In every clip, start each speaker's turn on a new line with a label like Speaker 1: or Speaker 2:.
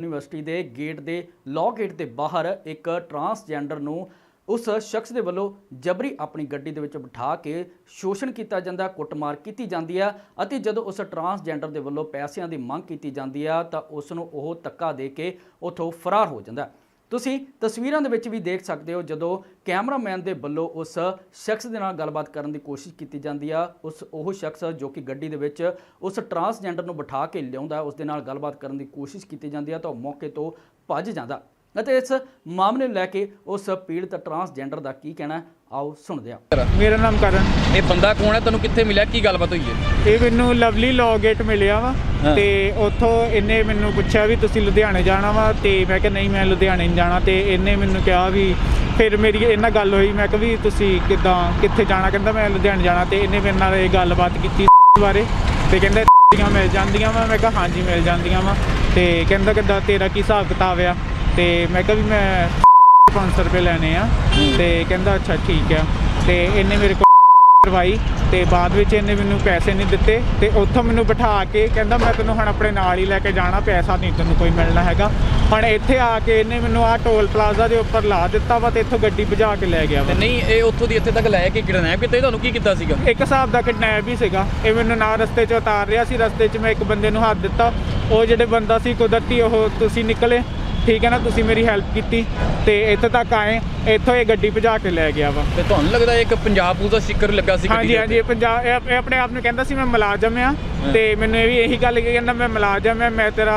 Speaker 1: University ਦੇ gate ਦੇ law gate ਦੇ ਬਾਹਰ ਇੱਕ ਟਰਾਂਸਜੈਂਡਰ ਨੂੰ ਉਸ ਸ਼ਖਸ ਦੇ ਵੱਲੋਂ ਜਬਰੀ ਆਪਣੀ ਗੱਡੀ ਦੇ ਵਿੱਚ ਬਿਠਾ ਕੇ ਸ਼ੋਸ਼ਣ ਕੀਤਾ ਜਾਂਦਾ, ਕੁੱਟਮਾਰ ਕੀਤੀ ਜਾਂਦੀ ਆ ਅਤੇ ਜਦੋਂ ਉਸ ਟਰਾਂਸਜੈਂਡਰ ਦੇ ਵੱਲੋਂ ਪੈਸਿਆਂ ਦੀ ਮੰਗ ਕੀਤੀ ਜਾਂਦੀ ਆ ਤਾਂ ਉਸ ਨੂੰ ਉਹ ਧੱਕਾ ਦੇ ਕੇ ਉੱਥੋਂ ਫਰਾਰ ਹੋ ਜਾਂਦਾ। ਤੁਸੀਂ ਤਸਵੀਰਾਂ ਦੇ ਵਿੱਚ ਵੀ ਦੇਖ ਸਕਦੇ ਹੋ ਜਦੋਂ ਕੈਮਰਾਮੈਨ ਦੇ ਵੱਲੋਂ ਉਸ ਸ਼ਖਸ ਦੇ ਨਾਲ ਗੱਲਬਾਤ ਕਰਨ ਦੀ ਕੋਸ਼ਿਸ਼ ਕੀਤੀ ਜਾਂਦੀ ਆ, ਉਸ ਉਹ ਸ਼ਖਸ ਜੋ ਕਿ ਗੱਡੀ ਦੇ ਵਿੱਚ ਉਸ ਟਰਾਂਸਜੈਂਡਰ ਨੂੰ ਬਿਠਾ ਕੇ ਲਿਆਉਂਦਾ, ਉਸ ਦੇ ਨਾਲ ਗੱਲਬਾਤ ਕਰਨ ਦੀ ਕੋਸ਼ਿਸ਼ ਕੀਤੀ ਜਾਂਦੀ ਆ ਤਾਂ ਉਹ ਮੌਕੇ ਤੋਂ ਭੱਜ ਜਾਂਦਾ। ਅਤੇ ਇਸ ਮਾਮਲੇ ਨੂੰ ਲੈ ਕੇ ਉਸ ਪੀੜਤ ਟਰਾਂਸਜੈਂਡਰ ਦਾ ਕੀ ਕਹਿਣਾ? ਆਓ ਸੁਣਦੇ ਹਾਂ।
Speaker 2: ਮੇਰਾ ਨਾਮ ਕਰਨ।
Speaker 3: ਇਹ ਬੰਦਾ ਕੌਣ ਹੈ? ਤੈਨੂੰ ਕਿੱਥੇ ਮਿਲਿਆ? ਕੀ ਗੱਲਬਾਤ ਹੋਈ ਹੈ?
Speaker 2: ਇਹ ਮੈਨੂੰ ਲਵਲੀ ਲਾਅ ਗੇਟ ਮਿਲਿਆ ਵਾ। ਤੇ ਉੱਥੋਂ ਇਹਨੇ ਮੈਨੂੰ ਪੁੱਛਿਆ ਵੀ ਤੁਸੀਂ ਲੁਧਿਆਣੇ ਜਾਣਾ ਵਾ ਤੇ ਮੈਂ ਕਿਹਾ ਨਹੀਂ ਮੈਂ ਲੁਧਿਆਣੇ ਨਹੀਂ ਜਾਣਾ ਤੇ ਇਹਨੇ ਮੈਨੂੰ ਕਿਹਾ ਵੀ ਫਿਰ ਮੇਰੀ ਇਹਨਾਂ ਗੱਲ ਹੋਈ ਮੈਂ ਕਿਹਾ ਵੀ ਤੁਸੀਂ ਕਿੱਦਾਂ ਕਿੱਥੇ ਜਾਣਾ? ਕਹਿੰਦਾ ਮੈਂ ਲੁਧਿਆਣੇ ਜਾਣਾ ਤੇ ਇਹਨੇ ਮੇਰੇ ਨਾਲ ਇਹ ਗੱਲਬਾਤ ਕੀਤੀ ਬਾਰੇ ਤੇ ਕਹਿੰਦਾ ਮਿਲ ਜਾਂਦੀਆਂ ਵਾ। ਮੈਂ ਕਿਹਾ ਹਾਂਜੀ ਮਿਲ ਜਾਂਦੀਆਂ ਵਾ ਤੇ ਕਹਿੰਦਾ ਕਿੱਦਾਂ ਤੇਰਾ ਕੀ ਹਿਸਾਬ ਕਿਤਾਬ ਆ? ਤੇ ਮੈਂ ਕਿਹਾ ਵੀ ਮੈਂ 500 ਰੁਪਏ ਲੈਣੇ ਆ ਤੇ ਕਹਿੰਦਾ ਅੱਛਾ ਠੀਕ ਆ ਤੇ ਇਹਨੇ ਮੇਰੇ ਕੋਲ ਕਰਵਾਈ ਤੇ ਬਾਅਦ ਵਿੱਚ ਇਹਨੇ ਮੈਨੂੰ ਪੈਸੇ ਨਹੀਂ ਦਿੱਤੇ ਤੇ ਉੱਥੋਂ ਮੈਨੂੰ ਬਿਠਾ ਕੇ ਕਹਿੰਦਾ ਮੈਂ ਤੈਨੂੰ ਹੁਣ ਆਪਣੇ ਨਾਲ ਹੀ ਲੈ ਕੇ ਜਾਣਾ ਪੈਸਾ ਨਹੀਂ ਤੈਨੂੰ ਕੋਈ ਮਿਲਣਾ ਹੈਗਾ। ਹੁਣ ਇੱਥੇ ਆ ਕੇ ਇਹਨੇ ਮੈਨੂੰ ਆ ਟੋਲ ਪਲਾਜ਼ਾ ਦੇ ਉੱਪਰ ਲਾ ਦਿੱਤਾ ਵਾ ਤੇ ਇੱਥੋਂ ਗੱਡੀ ਭਜਾ ਕੇ ਲੈ ਗਿਆ
Speaker 3: ਤੇ
Speaker 2: ਵਾ
Speaker 3: ਨਹੀਂ ਇਹ ਉੱਥੋਂ ਦੀ ਇੱਥੇ ਤੱਕ ਲੈ ਕੇ ਕਿਡਨੈਪ ਕੀਤਾ ਤੁਹਾਨੂੰ ਕੀ ਕੀਤਾ ਸੀਗਾ?
Speaker 2: ਇੱਕ ਹਿਸਾਬ ਦਾ ਕਿਡਨੈਪ ਹੀ ਸੀਗਾ। ਇਹ ਮੈਨੂੰ ਨਾ ਰਸਤੇ 'ਚ ਉਤਾਰ ਰਿਹਾ ਸੀ ਰਸਤੇ 'ਚ ਮੈਂ ਇੱਕ ਬੰਦੇ ਨੂੰ ਹੱਥ ਦਿੱਤਾ। ਉਹ ਜਿਹੜੇ ਬੰਦਾ ਸੀ ਕੁਦਰਤੀ ਉਹ ਤੁਸੀਂ ਨਿਕਲੇ। ਠੀਕ ਹੈ ਨਾ ਤੁਸੀਂ ਮੇਰੀ ਹੈਲਪ ਕੀਤੀ ਤੇ ਇੱਥੇ ਤੱਕ ਆਏ ਇੱਥੋਂ ਇਹ ਗੱਡੀ ਭਜਾ ਕੇ ਲੈ ਗਿਆ ਵਾ।
Speaker 3: ਤੇ ਤੁਹਾਨੂੰ ਲੱਗਦਾ ਇੱਕ ਪੰਜਾਬ ਪੁਲਿਸ ਦਾ ਸਟicker ਲੱਗਾ ਸੀ
Speaker 2: ਹਾਂਜੀ ਹਾਂਜੀ ਇਹ ਪੰਜਾਬ ਇਹ ਆਪਣੇ ਆਪ ਨੂੰ ਕਹਿੰਦਾ ਸੀ ਮੈਂ ਮੁਲਾਜ਼ਮ ਆ ਤੇ ਮੈਨੂੰ ਇਹ ਵੀ ਇਹੀ ਗੱਲ ਕਹੀ ਕਹਿੰਦਾ ਮੈਂ ਮੁਲਾਜ਼ਮ ਆ ਮੈਂ ਤੇਰਾ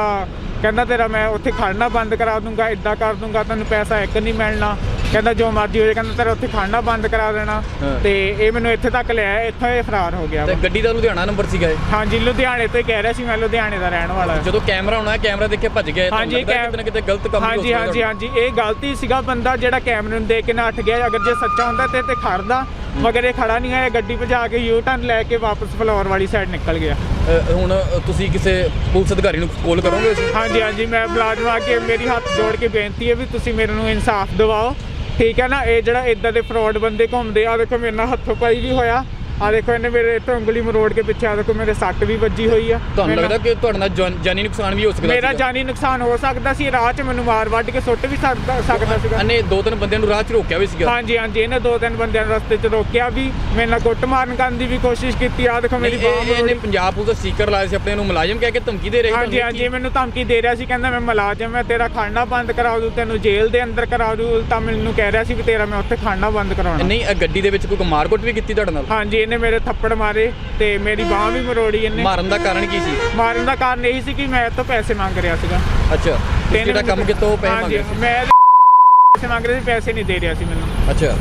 Speaker 2: ਕਹਿੰਦਾ ਤੇਰਾ ਮੈਂ ਉੱਥੇ ਖੜਨਾ ਬੰਦ ਕਰਾ ਦੂੰਗਾ ਇਦਾਂ ਕਰ ਦੂੰਗਾ ਤੈਨੂੰ ਪੈਸਾ ਇੱਕ ਨਹੀਂ ਮਿਲਣਾ। ਕਹਿੰਦਾ ਜੋ ਮਰਜ਼ੀ ਹੋ ਜਾਏ ਕਹਿੰਦਾ ਤੇਰਾ ਉੱਥੇ ਖੜਨਾ ਬੰਦ ਕਰਾ ਦੇਣਾ।
Speaker 3: ਹਾਂ।
Speaker 2: ਤੇ ਇਹ ਮੈਨੂੰ ਇੱਥੇ ਤੱਕ ਲਿਆ ਇੱਥੋਂ ਇਹ ਫਰਾਰ ਹੋ ਗਿਆ
Speaker 3: ਤੇ
Speaker 2: ਵਾ।
Speaker 3: ਗੱਡੀ ਦਾ ਲੁਧਿਆਣਾ ਨੰਬਰ ਸੀਗਾ ਇਹ?
Speaker 2: ਹਾਂਜੀ ਲੁਧਿਆਣੇ ਤੋਂ ਹੀ ਕਹਿ ਰਿਹਾ ਸੀ ਮੈਂ ਲੁਧਿਆਣੇ ਦਾ ਰਹਿਣ ਵਾਲਾ।
Speaker 3: ਜਦੋਂ ਕੈਮਰਾ ਹੋਣਾ ਕੈਮਰਾ ਦੇਖ ਕੇ ਭੱਜ ਗਿਆ ਤੁਹਾਨੂੰ
Speaker 2: ਹਾਂਜੀ
Speaker 3: ਲੱਗਦਾ ਕਿਤੇ ਨਾ ਕਿਤੇ ਗਲਤ ਕੰਮ ਹੋ
Speaker 2: ਹਾਂਜੀ
Speaker 3: ਸਕਦਾ
Speaker 2: ਹਾਂਜੀ ਹਾਂਜੀ ਇਹ ਗਲਤੀ ਸੀਗਾ ਬੰਦਾ ਜਿਹੜਾ ਕੈਮਰੇ ਨੂੰ ਦੇਖ ਕੇ ਨਾ ਉੱਠ ਗਿਆ ਅਗਰ ਜੇ ਸੱਚਾ ਹੁੰਦਾ ਤੇ ਤੇ ਖੜਦਾ ਮਗਰ ਇਹ ਖੜਾ ਨਹੀਂ ਹੋਇਆ ਗੱਡੀ ਭਜਾ ਕੇ ਯੂ ਟਰਨ ਲੈ ਕੇ ਵਾਪਸ ਫਲੋਰ ਵਾਲੀ ਸਾਈਡ ਨਿਕਲ ਗਿਆ।
Speaker 3: ਅ, ਹੁਣ ਅ, ਤੁਸੀਂ ਕਿਸੇ ਪੁਲਿਸ ਅਧਿਕਾਰੀ ਨੂੰ ਕਾਲ ਕਰੋਗੇ ਇਸ?
Speaker 2: ਹਾਂਜੀ ਹਾਂਜੀ ਮੈਂ ਆ ਕੇ ਮੇਰੀ ਹੱਥ ਜੋੜ ਕੇ ਬੇਨਤੀ ਹੈ ਵੀ ਤੁਸੀਂ ਮੇਰੇ ਨੂੰ ਇਨਸਾਫ ਦਿਵਾਓ। ਠੀਕ ਹੈ ਨਾ, ਇਹ ਜਿਹੜਾ ਇਦਾਂ ਦੇ ਫਰਾਡ ਬੰਦੇ ਘੁੰਮਦੇ ਆ ਦੇਖੋ ਮੇਰੇ ਨਾਲ ਹੱਥੋਂ ਪਾਈ ਵੀ ਹੋਇਆ। ਆ ਦੇਖੋ ਇਹਨੇ ਮੇਰੇ ਇੱਥੇ ਉਂਗਲੀ ਮਰੋੜ ਕੇ ਪਿੱਛੇ ਆ ਦੇਖੋ ਮੇਰੇ ਸੱਟ ਵੀ ਵੱਜੀ ਹੋਈ ਆ।
Speaker 3: ਤੁਹਾਨੂੰ ਲੱਗਦਾ ਕਿ ਤੁਹਾਡੇ ਨਾਲ ਜਾਨ- ਜਾਨੀ ਨੁਕਸਾਨ ਵੀ ਹੋ ਸਕਦਾ
Speaker 2: ਮੇਰਾ
Speaker 3: ਸੀਗਾ?
Speaker 2: ਜਾਨੀ ਨੁਕਸਾਨ ਹੋ ਸਕਦਾ ਸੀ ਰਾਹ 'ਚ ਮੈਨੂੰ ਮਾਰ ਵੱਢ ਕੇ ਸੁੱਟ ਵੀ ਸਕਦਾ ਸਕਦਾ ਸੀਗਾ।
Speaker 3: ਇਹਨੇ ਦੋ ਤਿੰਨ ਬੰਦਿਆਂ ਨੂੰ ਰਾਹ 'ਚ ਰੋਕਿਆ ਵੀ ਸੀਗਾ?
Speaker 2: ਹਾਂਜੀ ਹਾਂਜੀ ਇਹਨੇ ਦੋ ਤਿੰਨ ਬੰਦਿਆਂ ਨੂੰ ਰਸਤੇ 'ਚ ਰੋਕਿਆ ਵੀ ਮੇਰੇ ਨਾਲ ਕੁੱਟ ਮਾਰਨ ਕਰਨ ਦੀ ਵੀ ਕੋਸ਼ਿਸ਼ ਕੀਤੀ ਆ ਦੇਖੋ ਮੇਰੀ
Speaker 3: ਨਹੀਂ,
Speaker 2: ਬਾਹ
Speaker 3: ਇਹ- ਇਹਨੇ
Speaker 2: ਮਰੋੜੀ
Speaker 3: ਪੰਜਾਬ ਪੁਲਿਸ ਦਾ ਸਟicker ਲਾਇਆ ਸੀ ਆਪਣੇ ਨੂੰ ਮੁਲਾਜ਼ਮ ਕਹਿ ਕੇ ਧਮਕੀ ਦੇ ਰਿਹਾ
Speaker 2: ਹਾਂਜੀ ਹਾਂਜੀ ਮੈਨੂੰ ਧਮਕੀ ਦੇ ਰਿਹਾ ਸੀ ਕਹਿੰਦਾ ਮੈਂ ਮੁਲਾਜ਼ਮ ਮੈਂ ਤੇਰਾ ਖਾਣਾ ਬੰਦ ਕਰਾ ਦੂੰ ਤੈਨੂੰ ਜੇਲ੍ਹ ਦੇ ਅੰਦਰ ਕਰਾ ਦੂੰ ਉਲਟਾ ਮੈਨੂੰ ਕਹਿ ਰਿਹਾ ਸੀ ਵੀ ਤੇਰਾ ਮੈਂ ਉੱਥੇ ਖਾਣਾ ਬੰਦ ਕਰਾਉਣਾ।
Speaker 3: ਨਹੀਂ ਇਹ ਗੱਡੀ ਦੇ ਵਿੱਚ ਕੋਈ ਮਾਰਕੁੱਟ ਵੀ ਕੀਤੀ ਤੁਹਾਡੇ ਨਾਲ?
Speaker 2: ਹਾਂਜੀ ਇਹਨੇ ਮੇਰੇ ਥੱਪੜ ਮਾਰੇ ਤੇ ਮੇਰੀ ਬਾਹ ਵੀ ਮਰੋੜੀ ਇਹਨੇ।
Speaker 3: ਮਾਰਨ ਦਾ ਕਾਰਨ ਕੀ ਸੀ?
Speaker 2: ਮਾਰਨ ਦਾ ਕਾਰਨ ਇਹੀ ਸੀ ਕਿ ਮੈਂ ਤੋਂ ਪੈਸੇ ਮੰਗ ਰਿਹਾ ਸੀਗਾ।
Speaker 3: ਅੱਛਾ
Speaker 2: ਤੇ
Speaker 3: ਜਿਹੜਾ ਕੰਮ ਕੀਤਾ ਪੈਸੇ ਮੰਗੇ ਸੀ?
Speaker 2: ਮੈਂ ਪੈਸੇ ਮੰਗ ਰਿਹਾ ਸੀ ਪੈਸੇ ਨਹੀਂ ਦੇ ਰਿਹਾ ਸੀ ਮੈਨੂੰ।
Speaker 3: ਅੱਛਾ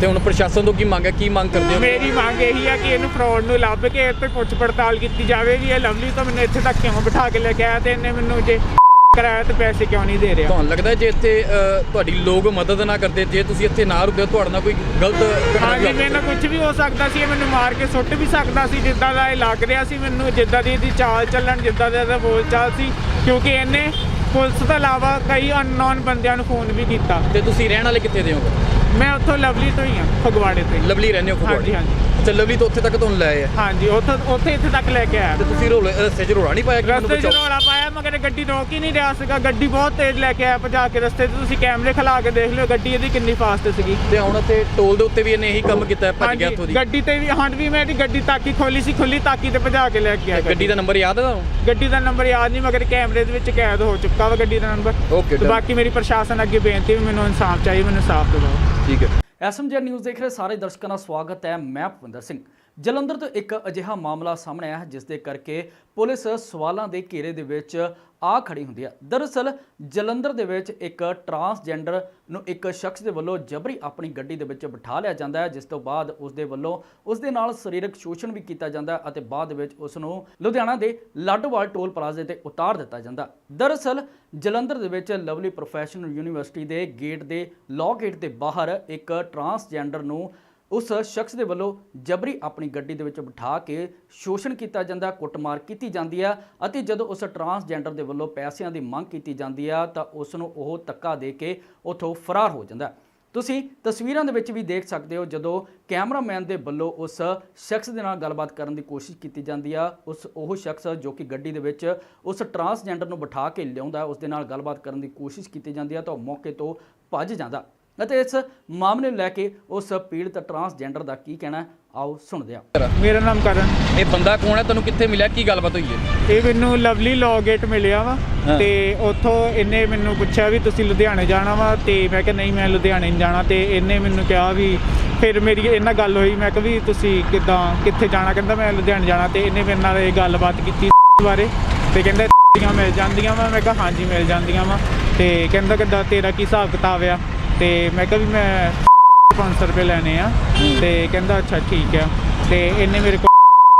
Speaker 3: ਤੇ ਹੁਣ ਪ੍ਰਸ਼ਾਸਨ ਤੋਂ ਕੀ ਮੰਗ ਹੈ ਕੀ ਮੰਗ ਕਰਦੇ ਹੋ?
Speaker 2: ਮੇਰੀ ਮੰਗ ਇਹੀ ਆ ਕਿ ਇਹਨੂੰ ਫਰਾਡ ਨੂੰ ਲੱਭ ਕੇ ਇਹ ਤੇ ਪੁੱਛ ਪੜਤਾਲ ਕੀਤੀ ਜਾਵੇ ਵੀ ਇਹ ਲਵਲੀ ਤੋਂ ਮੈਨੂੰ ਇੱਥੇ ਤੱਕ ਕਿਉਂ ਬਿਠਾ ਕੇ ਲੈ ਕੇ ਆਇਆ ਤੇ ਇਹਨੇ ਮੈਨੂੰ ਜੇ ਕਰਾਇਆ ਤੇ ਪੈਸੇ ਕਿਉਂ ਨਹੀਂ ਦੇ ਰਿਹਾ?
Speaker 3: ਤੁਹਾਨੂੰ ਲੱਗਦਾ ਜੇ ਇੱਥੇ ਅ, ਤੁਹਾਡੀ ਲੋਕ ਮਦਦ ਨਾ ਕਰਦੇ ਜੇ ਤੁਸੀਂ ਇੱਥੇ ਨਾ ਰੁਕਦੇ ਤੁਹਾਡੇ ਨਾਲ ਕੋਈ ਗਲਤ ਘਟਨਾ
Speaker 2: ਹਾਂਜੀ ਮੇਰੇ ਨਾਲ ਕੁਝ ਵੀ ਹੋ ਸਕਦਾ ਸੀ ਇਹ ਮੈਨੂੰ ਮਾਰ ਕੇ ਸੁੱਟ ਵੀ ਸਕਦਾ ਸੀ ਜਿੱਦਾਂ ਦਾ ਇਹ ਲੱਗ ਰਿਹਾ ਸੀ ਮੈਨੂੰ ਜਿੱਦਾਂ ਦੀ ਇਹਦੀ ਚਾਲ ਚੱਲਣ ਜਿੱਦਾਂ ਦਾ ਇਹਦਾ ਬੋਲ ਚਾਲ ਸੀ ਕਿਉਂਕਿ ਇਹਨੇ ਪੁਲਿਸ ਤੋਂ ਇਲਾਵਾ ਕਈ ਅਨਨੋਨ ਬੰਦਿਆਂ ਨੂੰ ਫੋਨ ਵੀ ਕੀਤਾ।
Speaker 3: ਤੇ ਤੁਸੀਂ ਰਹਿਣ ਵਾਲੇ ਕਿੱਥੇ ਦੇ ਹੋ?
Speaker 2: ਮੈਂ ਉੱਥੋਂ ਲਵਲੀ ਤੋਂ ਹੀ ਆ ਫਗਵਾੜੇ ਤੋਂ ਹੀ।
Speaker 3: ਲਵਲੀ ਰਹਿੰਦੇ ਹੋ
Speaker 2: ਹਾਂਜੀ
Speaker 3: ਫਗਵਾੜੇ?
Speaker 2: ਹਾਂਜੀ
Speaker 3: ਅੱਛਾ ਲਵਲੀ ਤੋਂ ਉੱਥੇ ਤੱਕ ਤੁਹਾਨੂੰ ਲੈ ਆਏ ਆ।
Speaker 2: ਹਾਂਜੀ ਉੱਥੋਂ ਉੱਥੇ ਇੱਥੇ ਤੱਕ ਲੈ ਕੇ ਆਇਆ।
Speaker 3: ਤੇ ਤੁਸੀਂ ਰੋਲੇ ਰਸਤੇ 'ਚ ਰੋਲਾ ਨਹੀਂ ਪਾਇਆ ਕਿ ਮੈਨੂੰ
Speaker 2: ਰਸਤੇ 'ਚ
Speaker 3: ਬਚਾਓ?
Speaker 2: ਰੌਲਾ ਪਾਇਆ ਮਗਰ ਗੱਡੀ ਰੋਕ ਹੀ ਨਹੀਂ ਰਿਹਾ ਸੀਗਾ। ਗੱਡੀ ਬਹੁਤ ਤੇਜ਼ ਲੈ ਕੇ ਆਇਆ ਭਜਾ ਕੇ ਰਸਤੇ 'ਚ। ਤੁਸੀਂ ਕੈਮਰੇ ਖਲਾ ਕੇ ਦੇਖ ਲਿਓ ਗੱਡੀ ਇਹਦੀ ਕਿੰਨੀ ਫਾਸਟ ਸੀਗੀ।
Speaker 3: ਤੇ ਹੁਣ ਤੇ ਟੋਲ ਦੇ ਉੱਤੇ ਵੀ ਇਹਨੇ ਇਹੀ ਕੰਮ ਕੀਤਾ ਹੈ, ਭੱਜ ਗਿਆ
Speaker 2: ਹਾਂਜੀ,
Speaker 3: ਉੱਥੋਂ ਦੀ?
Speaker 2: ਗੱਡੀ ਤੇ ਵੀ ਹਾਂ ਵੀ ਮੈਂ ਇਹਦੀ ਗੱਡੀ ਤਾਕੀ ਖੋਲੀ ਸੀ ਖੁੱਲੀ ਤਾਕੀ ਤੇ ਭਜਾ ਕੇ ਲੈ ਕੇ ਆਇਆ
Speaker 3: ਗੱਡੀ ਦਾ ਨੰਬਰ ਯਾਦ ਹੈ ਤੁਹਾਨੂੰ?
Speaker 2: ਗੱਡੀ ਦਾ ਨੰਬਰ ਯਾਦ ਨਹੀਂ ਮਗਰ ਕੈਮਰੇ ਦੇ ਵਿੱਚ ਕੈਦ ਹੋ ਚੁੱਕਾ ਵਾ ਗੱਡੀ ਦਾ ਨੰਬਰ।
Speaker 3: ਓਕੇ
Speaker 2: ਤੇ ਬਾਕੀ ਮੇਰੀ ਪ੍ਰਸ਼ਾਸਨ ਅੱਗੇ ਬੇਨਤੀ ਵੀ ਮੈਨੂੰ ਇਨਸਾਫ ਚਾਹੀਏ ਮੈਨੂੰ ਇਨਸਾਫ ਦਿਵਾਓ।
Speaker 3: ਠੀਕ ਹੈ।
Speaker 1: ਐਸਐਮਜੀ ਨਿਊਜ਼ ਦੇਖ ਰਹੇ ਸਾਰੇ ਦਰਸ਼ਕਾਂ ਦਾ ਸਵਾਗਤ ਹੈ। ਮੈਂ ਭਵਿੰਦਰ ਸਿੰਘ। ਜਲੰਧਰ ਤੋਂ ਇੱਕ ਅਜਿਹਾ ਮਾਮਲਾ ਸਾਹਮਣੇ ਆਇਆ ਹੈ, ਜਿਸ ਦੇ ਕਰਕੇ ਪੁਲਿਸ ਸਵਾਲਾਂ ਦੇ ਘੇਰੇ ਦੇ ਵਿੱਚ ਆ ਖੜੀ ਹੁੰਦੀ ਹੈ ਦਰਅਸਲ ਜਲੰਧਰ ਦੇ ਵਿੱਚ ਇੱਕ ਟਰਾਂਸਜੈਂਡਰ ਨੂੰ ਇੱਕ ਸ਼ਖਸ ਦੇ ਵੱਲੋਂ ਜਬਰੀ ਆਪਣੀ ਗੱਡੀ ਦੇ ਵਿੱਚ ਬਿਠਾ ਲਿਆ ਜਾਂਦਾ ਹੈ, ਜਿਸ ਤੋਂ ਬਾਅਦ ਉਸ ਦੇ ਵੱਲੋਂ ਉਸ ਦੇ ਨਾਲ ਸਰੀਰਕ ਸ਼ੋਸ਼ਣ ਵੀ ਕੀਤਾ ਜਾਂਦਾ ਹੈ ਅਤੇ ਬਾਅਦ ਵਿੱਚ ਉਸ ਨੂੰ ਲੁਧਿਆਣਾ ਦੇ ਲਾਡੋਵਾਲ ਟੋਲ ਪਲਾਜ਼ੇ ਤੇ ਉਤਾਰ ਦਿੱਤਾ ਜਾਂਦਾ ਦਰਅਸਲ ਜਲੰਧਰ ਦੇ ਵਿੱਚ ਲਵਲੀ ਪ੍ਰੋਫੈਸ਼ਨਲ ਯੂਨੀਵਰਸਿਟੀ ਦੇ ਗੇਟ ਦੇ, ਲਾਅ ਗੇਟ ਦੇ ਬਾਹਰ ਇੱਕ ਟਰਾਂਸਜੈਂਡਰ ਨੂੰ ਉਸ ਸ਼ਖਸ ਦੇ ਵੱਲੋਂ ਜਬਰੀ ਆਪਣੀ ਗੱਡੀ ਦੇ ਵਿੱਚ ਬਿਠਾ ਕੇ ਸ਼ੋਸ਼ਣ ਕੀਤਾ ਜਾਂਦਾ, ਕੁੱਟਮਾਰ ਕੀਤੀ ਜਾਂਦੀ ਆ ਅਤੇ ਜਦੋਂ ਉਸ ਟਰਾਂਸਜੈਂਡਰ ਦੇ ਵੱਲੋਂ ਪੈਸਿਆਂ ਦੀ ਮੰਗ ਕੀਤੀ ਜਾਂਦੀ ਆ ਤਾਂ ਉਸ ਨੂੰ ਉਹ ਧੱਕਾ ਦੇ ਕੇ ਉੱਥੋਂ ਫਰਾਰ ਹੋ ਜਾਂਦਾ। ਤੁਸੀਂ ਤਸਵੀਰਾਂ ਦੇ ਵਿੱਚ ਵੀ ਦੇਖ ਸਕਦੇ ਹੋ ਜਦੋਂ ਕੈਮਰਾਮੈਨ ਦੇ ਵੱਲੋਂ ਉਸ ਸ਼ਖਸ ਦੇ ਨਾਲ ਗੱਲਬਾਤ ਕਰਨ ਦੀ ਕੋਸ਼ਿਸ਼ ਕੀਤੀ ਜਾਂਦੀ ਆ, ਉਸ ਉਹ ਸ਼ਖਸ ਜੋ ਕਿ ਗੱਡੀ ਦੇ ਵਿੱਚ ਉਸ ਟਰਾਂਸਜੈਂਡਰ ਨੂੰ ਬਿਠਾ ਕੇ ਲਿਆਉਂਦਾ, ਉਸ ਦੇ ਨਾਲ ਗੱਲਬਾਤ ਕਰਨ ਦੀ ਕੋਸ਼ਿਸ਼ ਕੀਤੀ ਜਾਂਦੀ ਆ ਤਾਂ ਉਹ ਮੌਕੇ ਤੋਂ ਭੱਜ ਜਾਂਦਾ। ਅਤੇ ਇਸ ਮਾਮਲੇ ਨੂੰ ਲੈ ਕੇ ਉਸ ਪੀੜਤ ਟਰਾਂਸਜੈਂਡਰ ਦਾ ਕੀ ਕਹਿਣਾ ਹੈ? ਆਓ ਸੁਣਦੇ ਹਾਂ।
Speaker 2: ਮੇਰਾ ਨਾਮ ਕਰਨ।
Speaker 3: ਇਹ ਬੰਦਾ ਕੌਣ ਹੈ? ਤੁਹਾਨੂੰ ਕਿੱਥੇ ਮਿਲਿਆ? ਕੀ ਗੱਲਬਾਤ ਹੋਈ ਹੈ?
Speaker 2: ਇਹ ਮੈਨੂੰ ਲਵਲੀ ਲੌਗੇਟ ਮਿਲਿਆ ਵਾ
Speaker 3: ਹਾਂ।
Speaker 2: ਤੇ ਉੱਥੋਂ ਇਹਨੇ ਮੈਨੂੰ ਪੁੱਛਿਆ ਵੀ ਤੁਸੀਂ ਲੁਧਿਆਣੇ ਜਾਣਾ ਵਾ ਤੇ ਮੈਂ ਕਿਹਾ ਨਹੀਂ ਮੈਂ ਲੁਧਿਆਣੇ ਨਹੀਂ ਜਾਣਾ ਤੇ ਇਹਨੇ ਮੈਨੂੰ ਕਿਹਾ ਵੀ ਫਿਰ ਮੇਰੀ ਇਹਨਾਂ ਗੱਲ ਹੋਈ ਮੈਂ ਕਿਹਾ ਵੀ ਤੁਸੀਂ ਕਿੱਦਾਂ ਕਿੱਥੇ ਜਾਣਾ? ਕਹਿੰਦਾ ਮੈਂ ਲੁਧਿਆਣੇ ਜਾਣਾ ਤੇ ਇਹਨੇ ਮੇਰੇ ਨਾਲ ਇਹ ਗੱਲਬਾਤ ਕੀਤੀ ਬਾਰੇ ਤੇ ਕਹਿੰਦਾ ਦੀਆਂ ਮਿਲ ਜਾਂਦੀਆਂ ਵਾ? ਮੈਂ ਕਿਹਾ ਹਾਂਜੀ ਮਿਲ ਜਾਂਦੀਆਂ ਵਾ। ਤੇ ਕਹਿੰਦਾ ਕਿੱਦਾਂ ਤੇਰਾ ਕੀ ਹਿਸਾਬ ਕਿਤਾਬ ਆ? ਤੇ ਮੈਂ ਕਿਹਾ ਵੀ ਮੈਂ 500 ਰੁਪਏ ਲੈਣੇ ਆ ਤੇ ਕਹਿੰਦਾ ਅੱਛਾ ਠੀਕ ਆ ਤੇ ਇਹਨੇ ਮੇਰੇ ਕੋਲ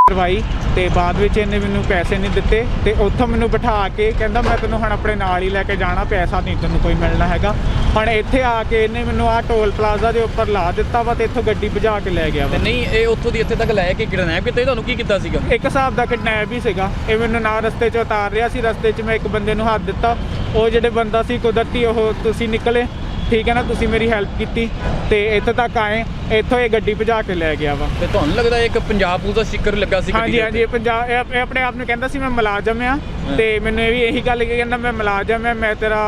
Speaker 2: ਕਰਵਾਈ ਤੇ ਬਾਅਦ ਵਿੱਚ ਇਹਨੇ ਮੈਨੂੰ ਪੈਸੇ ਨਹੀਂ ਦਿੱਤੇ ਤੇ ਉੱਥੋਂ ਮੈਨੂੰ ਬਿਠਾ ਕੇ ਕਹਿੰਦਾ ਮੈਂ ਤੈਨੂੰ ਹੁਣ ਆਪਣੇ ਨਾਲ ਹੀ ਲੈ ਕੇ ਜਾਣਾ ਪੈਸਾ ਨਹੀਂ ਤੈਨੂੰ ਕੋਈ ਮਿਲਣਾ ਹੈਗਾ। ਹੁਣ ਇੱਥੇ ਆ ਕੇ ਇਹਨੇ ਮੈਨੂੰ ਆ ਟੋਲ ਪਲਾਜ਼ਾ ਦੇ ਉੱਪਰ ਲਾ ਦਿੱਤਾ ਵਾ ਤੇ ਇੱਥੋਂ ਗੱਡੀ ਭਜਾ ਕੇ ਲੈ ਗਿਆ
Speaker 3: ਤੇ
Speaker 2: ਵਾ
Speaker 3: ਨਹੀਂ ਇਹ ਉੱਥੋਂ ਦੀ ਇੱਥੇ ਤੱਕ ਲੈ ਕੇ ਕਿਡਨੈਪ ਕੀਤਾ? ਤੁਹਾਨੂੰ ਕੀ ਕੀਤਾ ਸੀਗਾ?
Speaker 2: ਇੱਕ ਹਿਸਾਬ ਦਾ ਕਿਡਨੈਪ ਹੀ ਸੀਗਾ। ਇਹ ਮੈਨੂੰ ਨਾ ਰਸਤੇ 'ਚ ਉਤਾਰ ਰਿਹਾ ਸੀ ਰਸਤੇ 'ਚ ਮੈਂ ਇੱਕ ਬੰਦੇ ਨੂੰ ਹੱਥ ਦਿੱਤਾ। ਉਹ ਜਿਹੜੇ ਬੰਦਾ ਸੀ ਕੁਦਰਤੀ ਉਹ ਤੁਸੀਂ ਨਿਕਲੇ। ਠੀਕ ਹੈ ਨਾ ਤੁਸੀਂ ਮੇਰੀ ਹੈਲਪ ਕੀਤੀ ਤੇ ਇੱਥੇ ਤੱਕ ਆਏ ਇੱਥੋਂ ਇਹ ਗੱਡੀ ਭਜਾ ਕੇ ਲੈ ਗਿਆ ਵਾ।
Speaker 3: ਤੇ ਤੁਹਾਨੂੰ ਲੱਗਦਾ ਇੱਕ ਪੰਜਾਬ ਪੁਲਿਸ ਦਾ ਸਟicker ਲੱਗਾ ਸੀ
Speaker 2: ਹਾਂਜੀ ਹਾਂਜੀ ਇਹ ਪੰਜਾਬ ਇਹ ਆਪਣੇ ਆਪ ਨੂੰ ਕਹਿੰਦਾ ਸੀ ਮੈਂ ਮੁਲਾਜ਼ਮ ਆ ਤੇ ਮੈਨੂੰ ਇਹ ਵੀ ਇਹੀ ਗੱਲ ਕਹੀ ਕਹਿੰਦਾ ਮੈਂ ਮੁਲਾਜ਼ਮ ਆ ਮੈਂ ਤੇਰਾ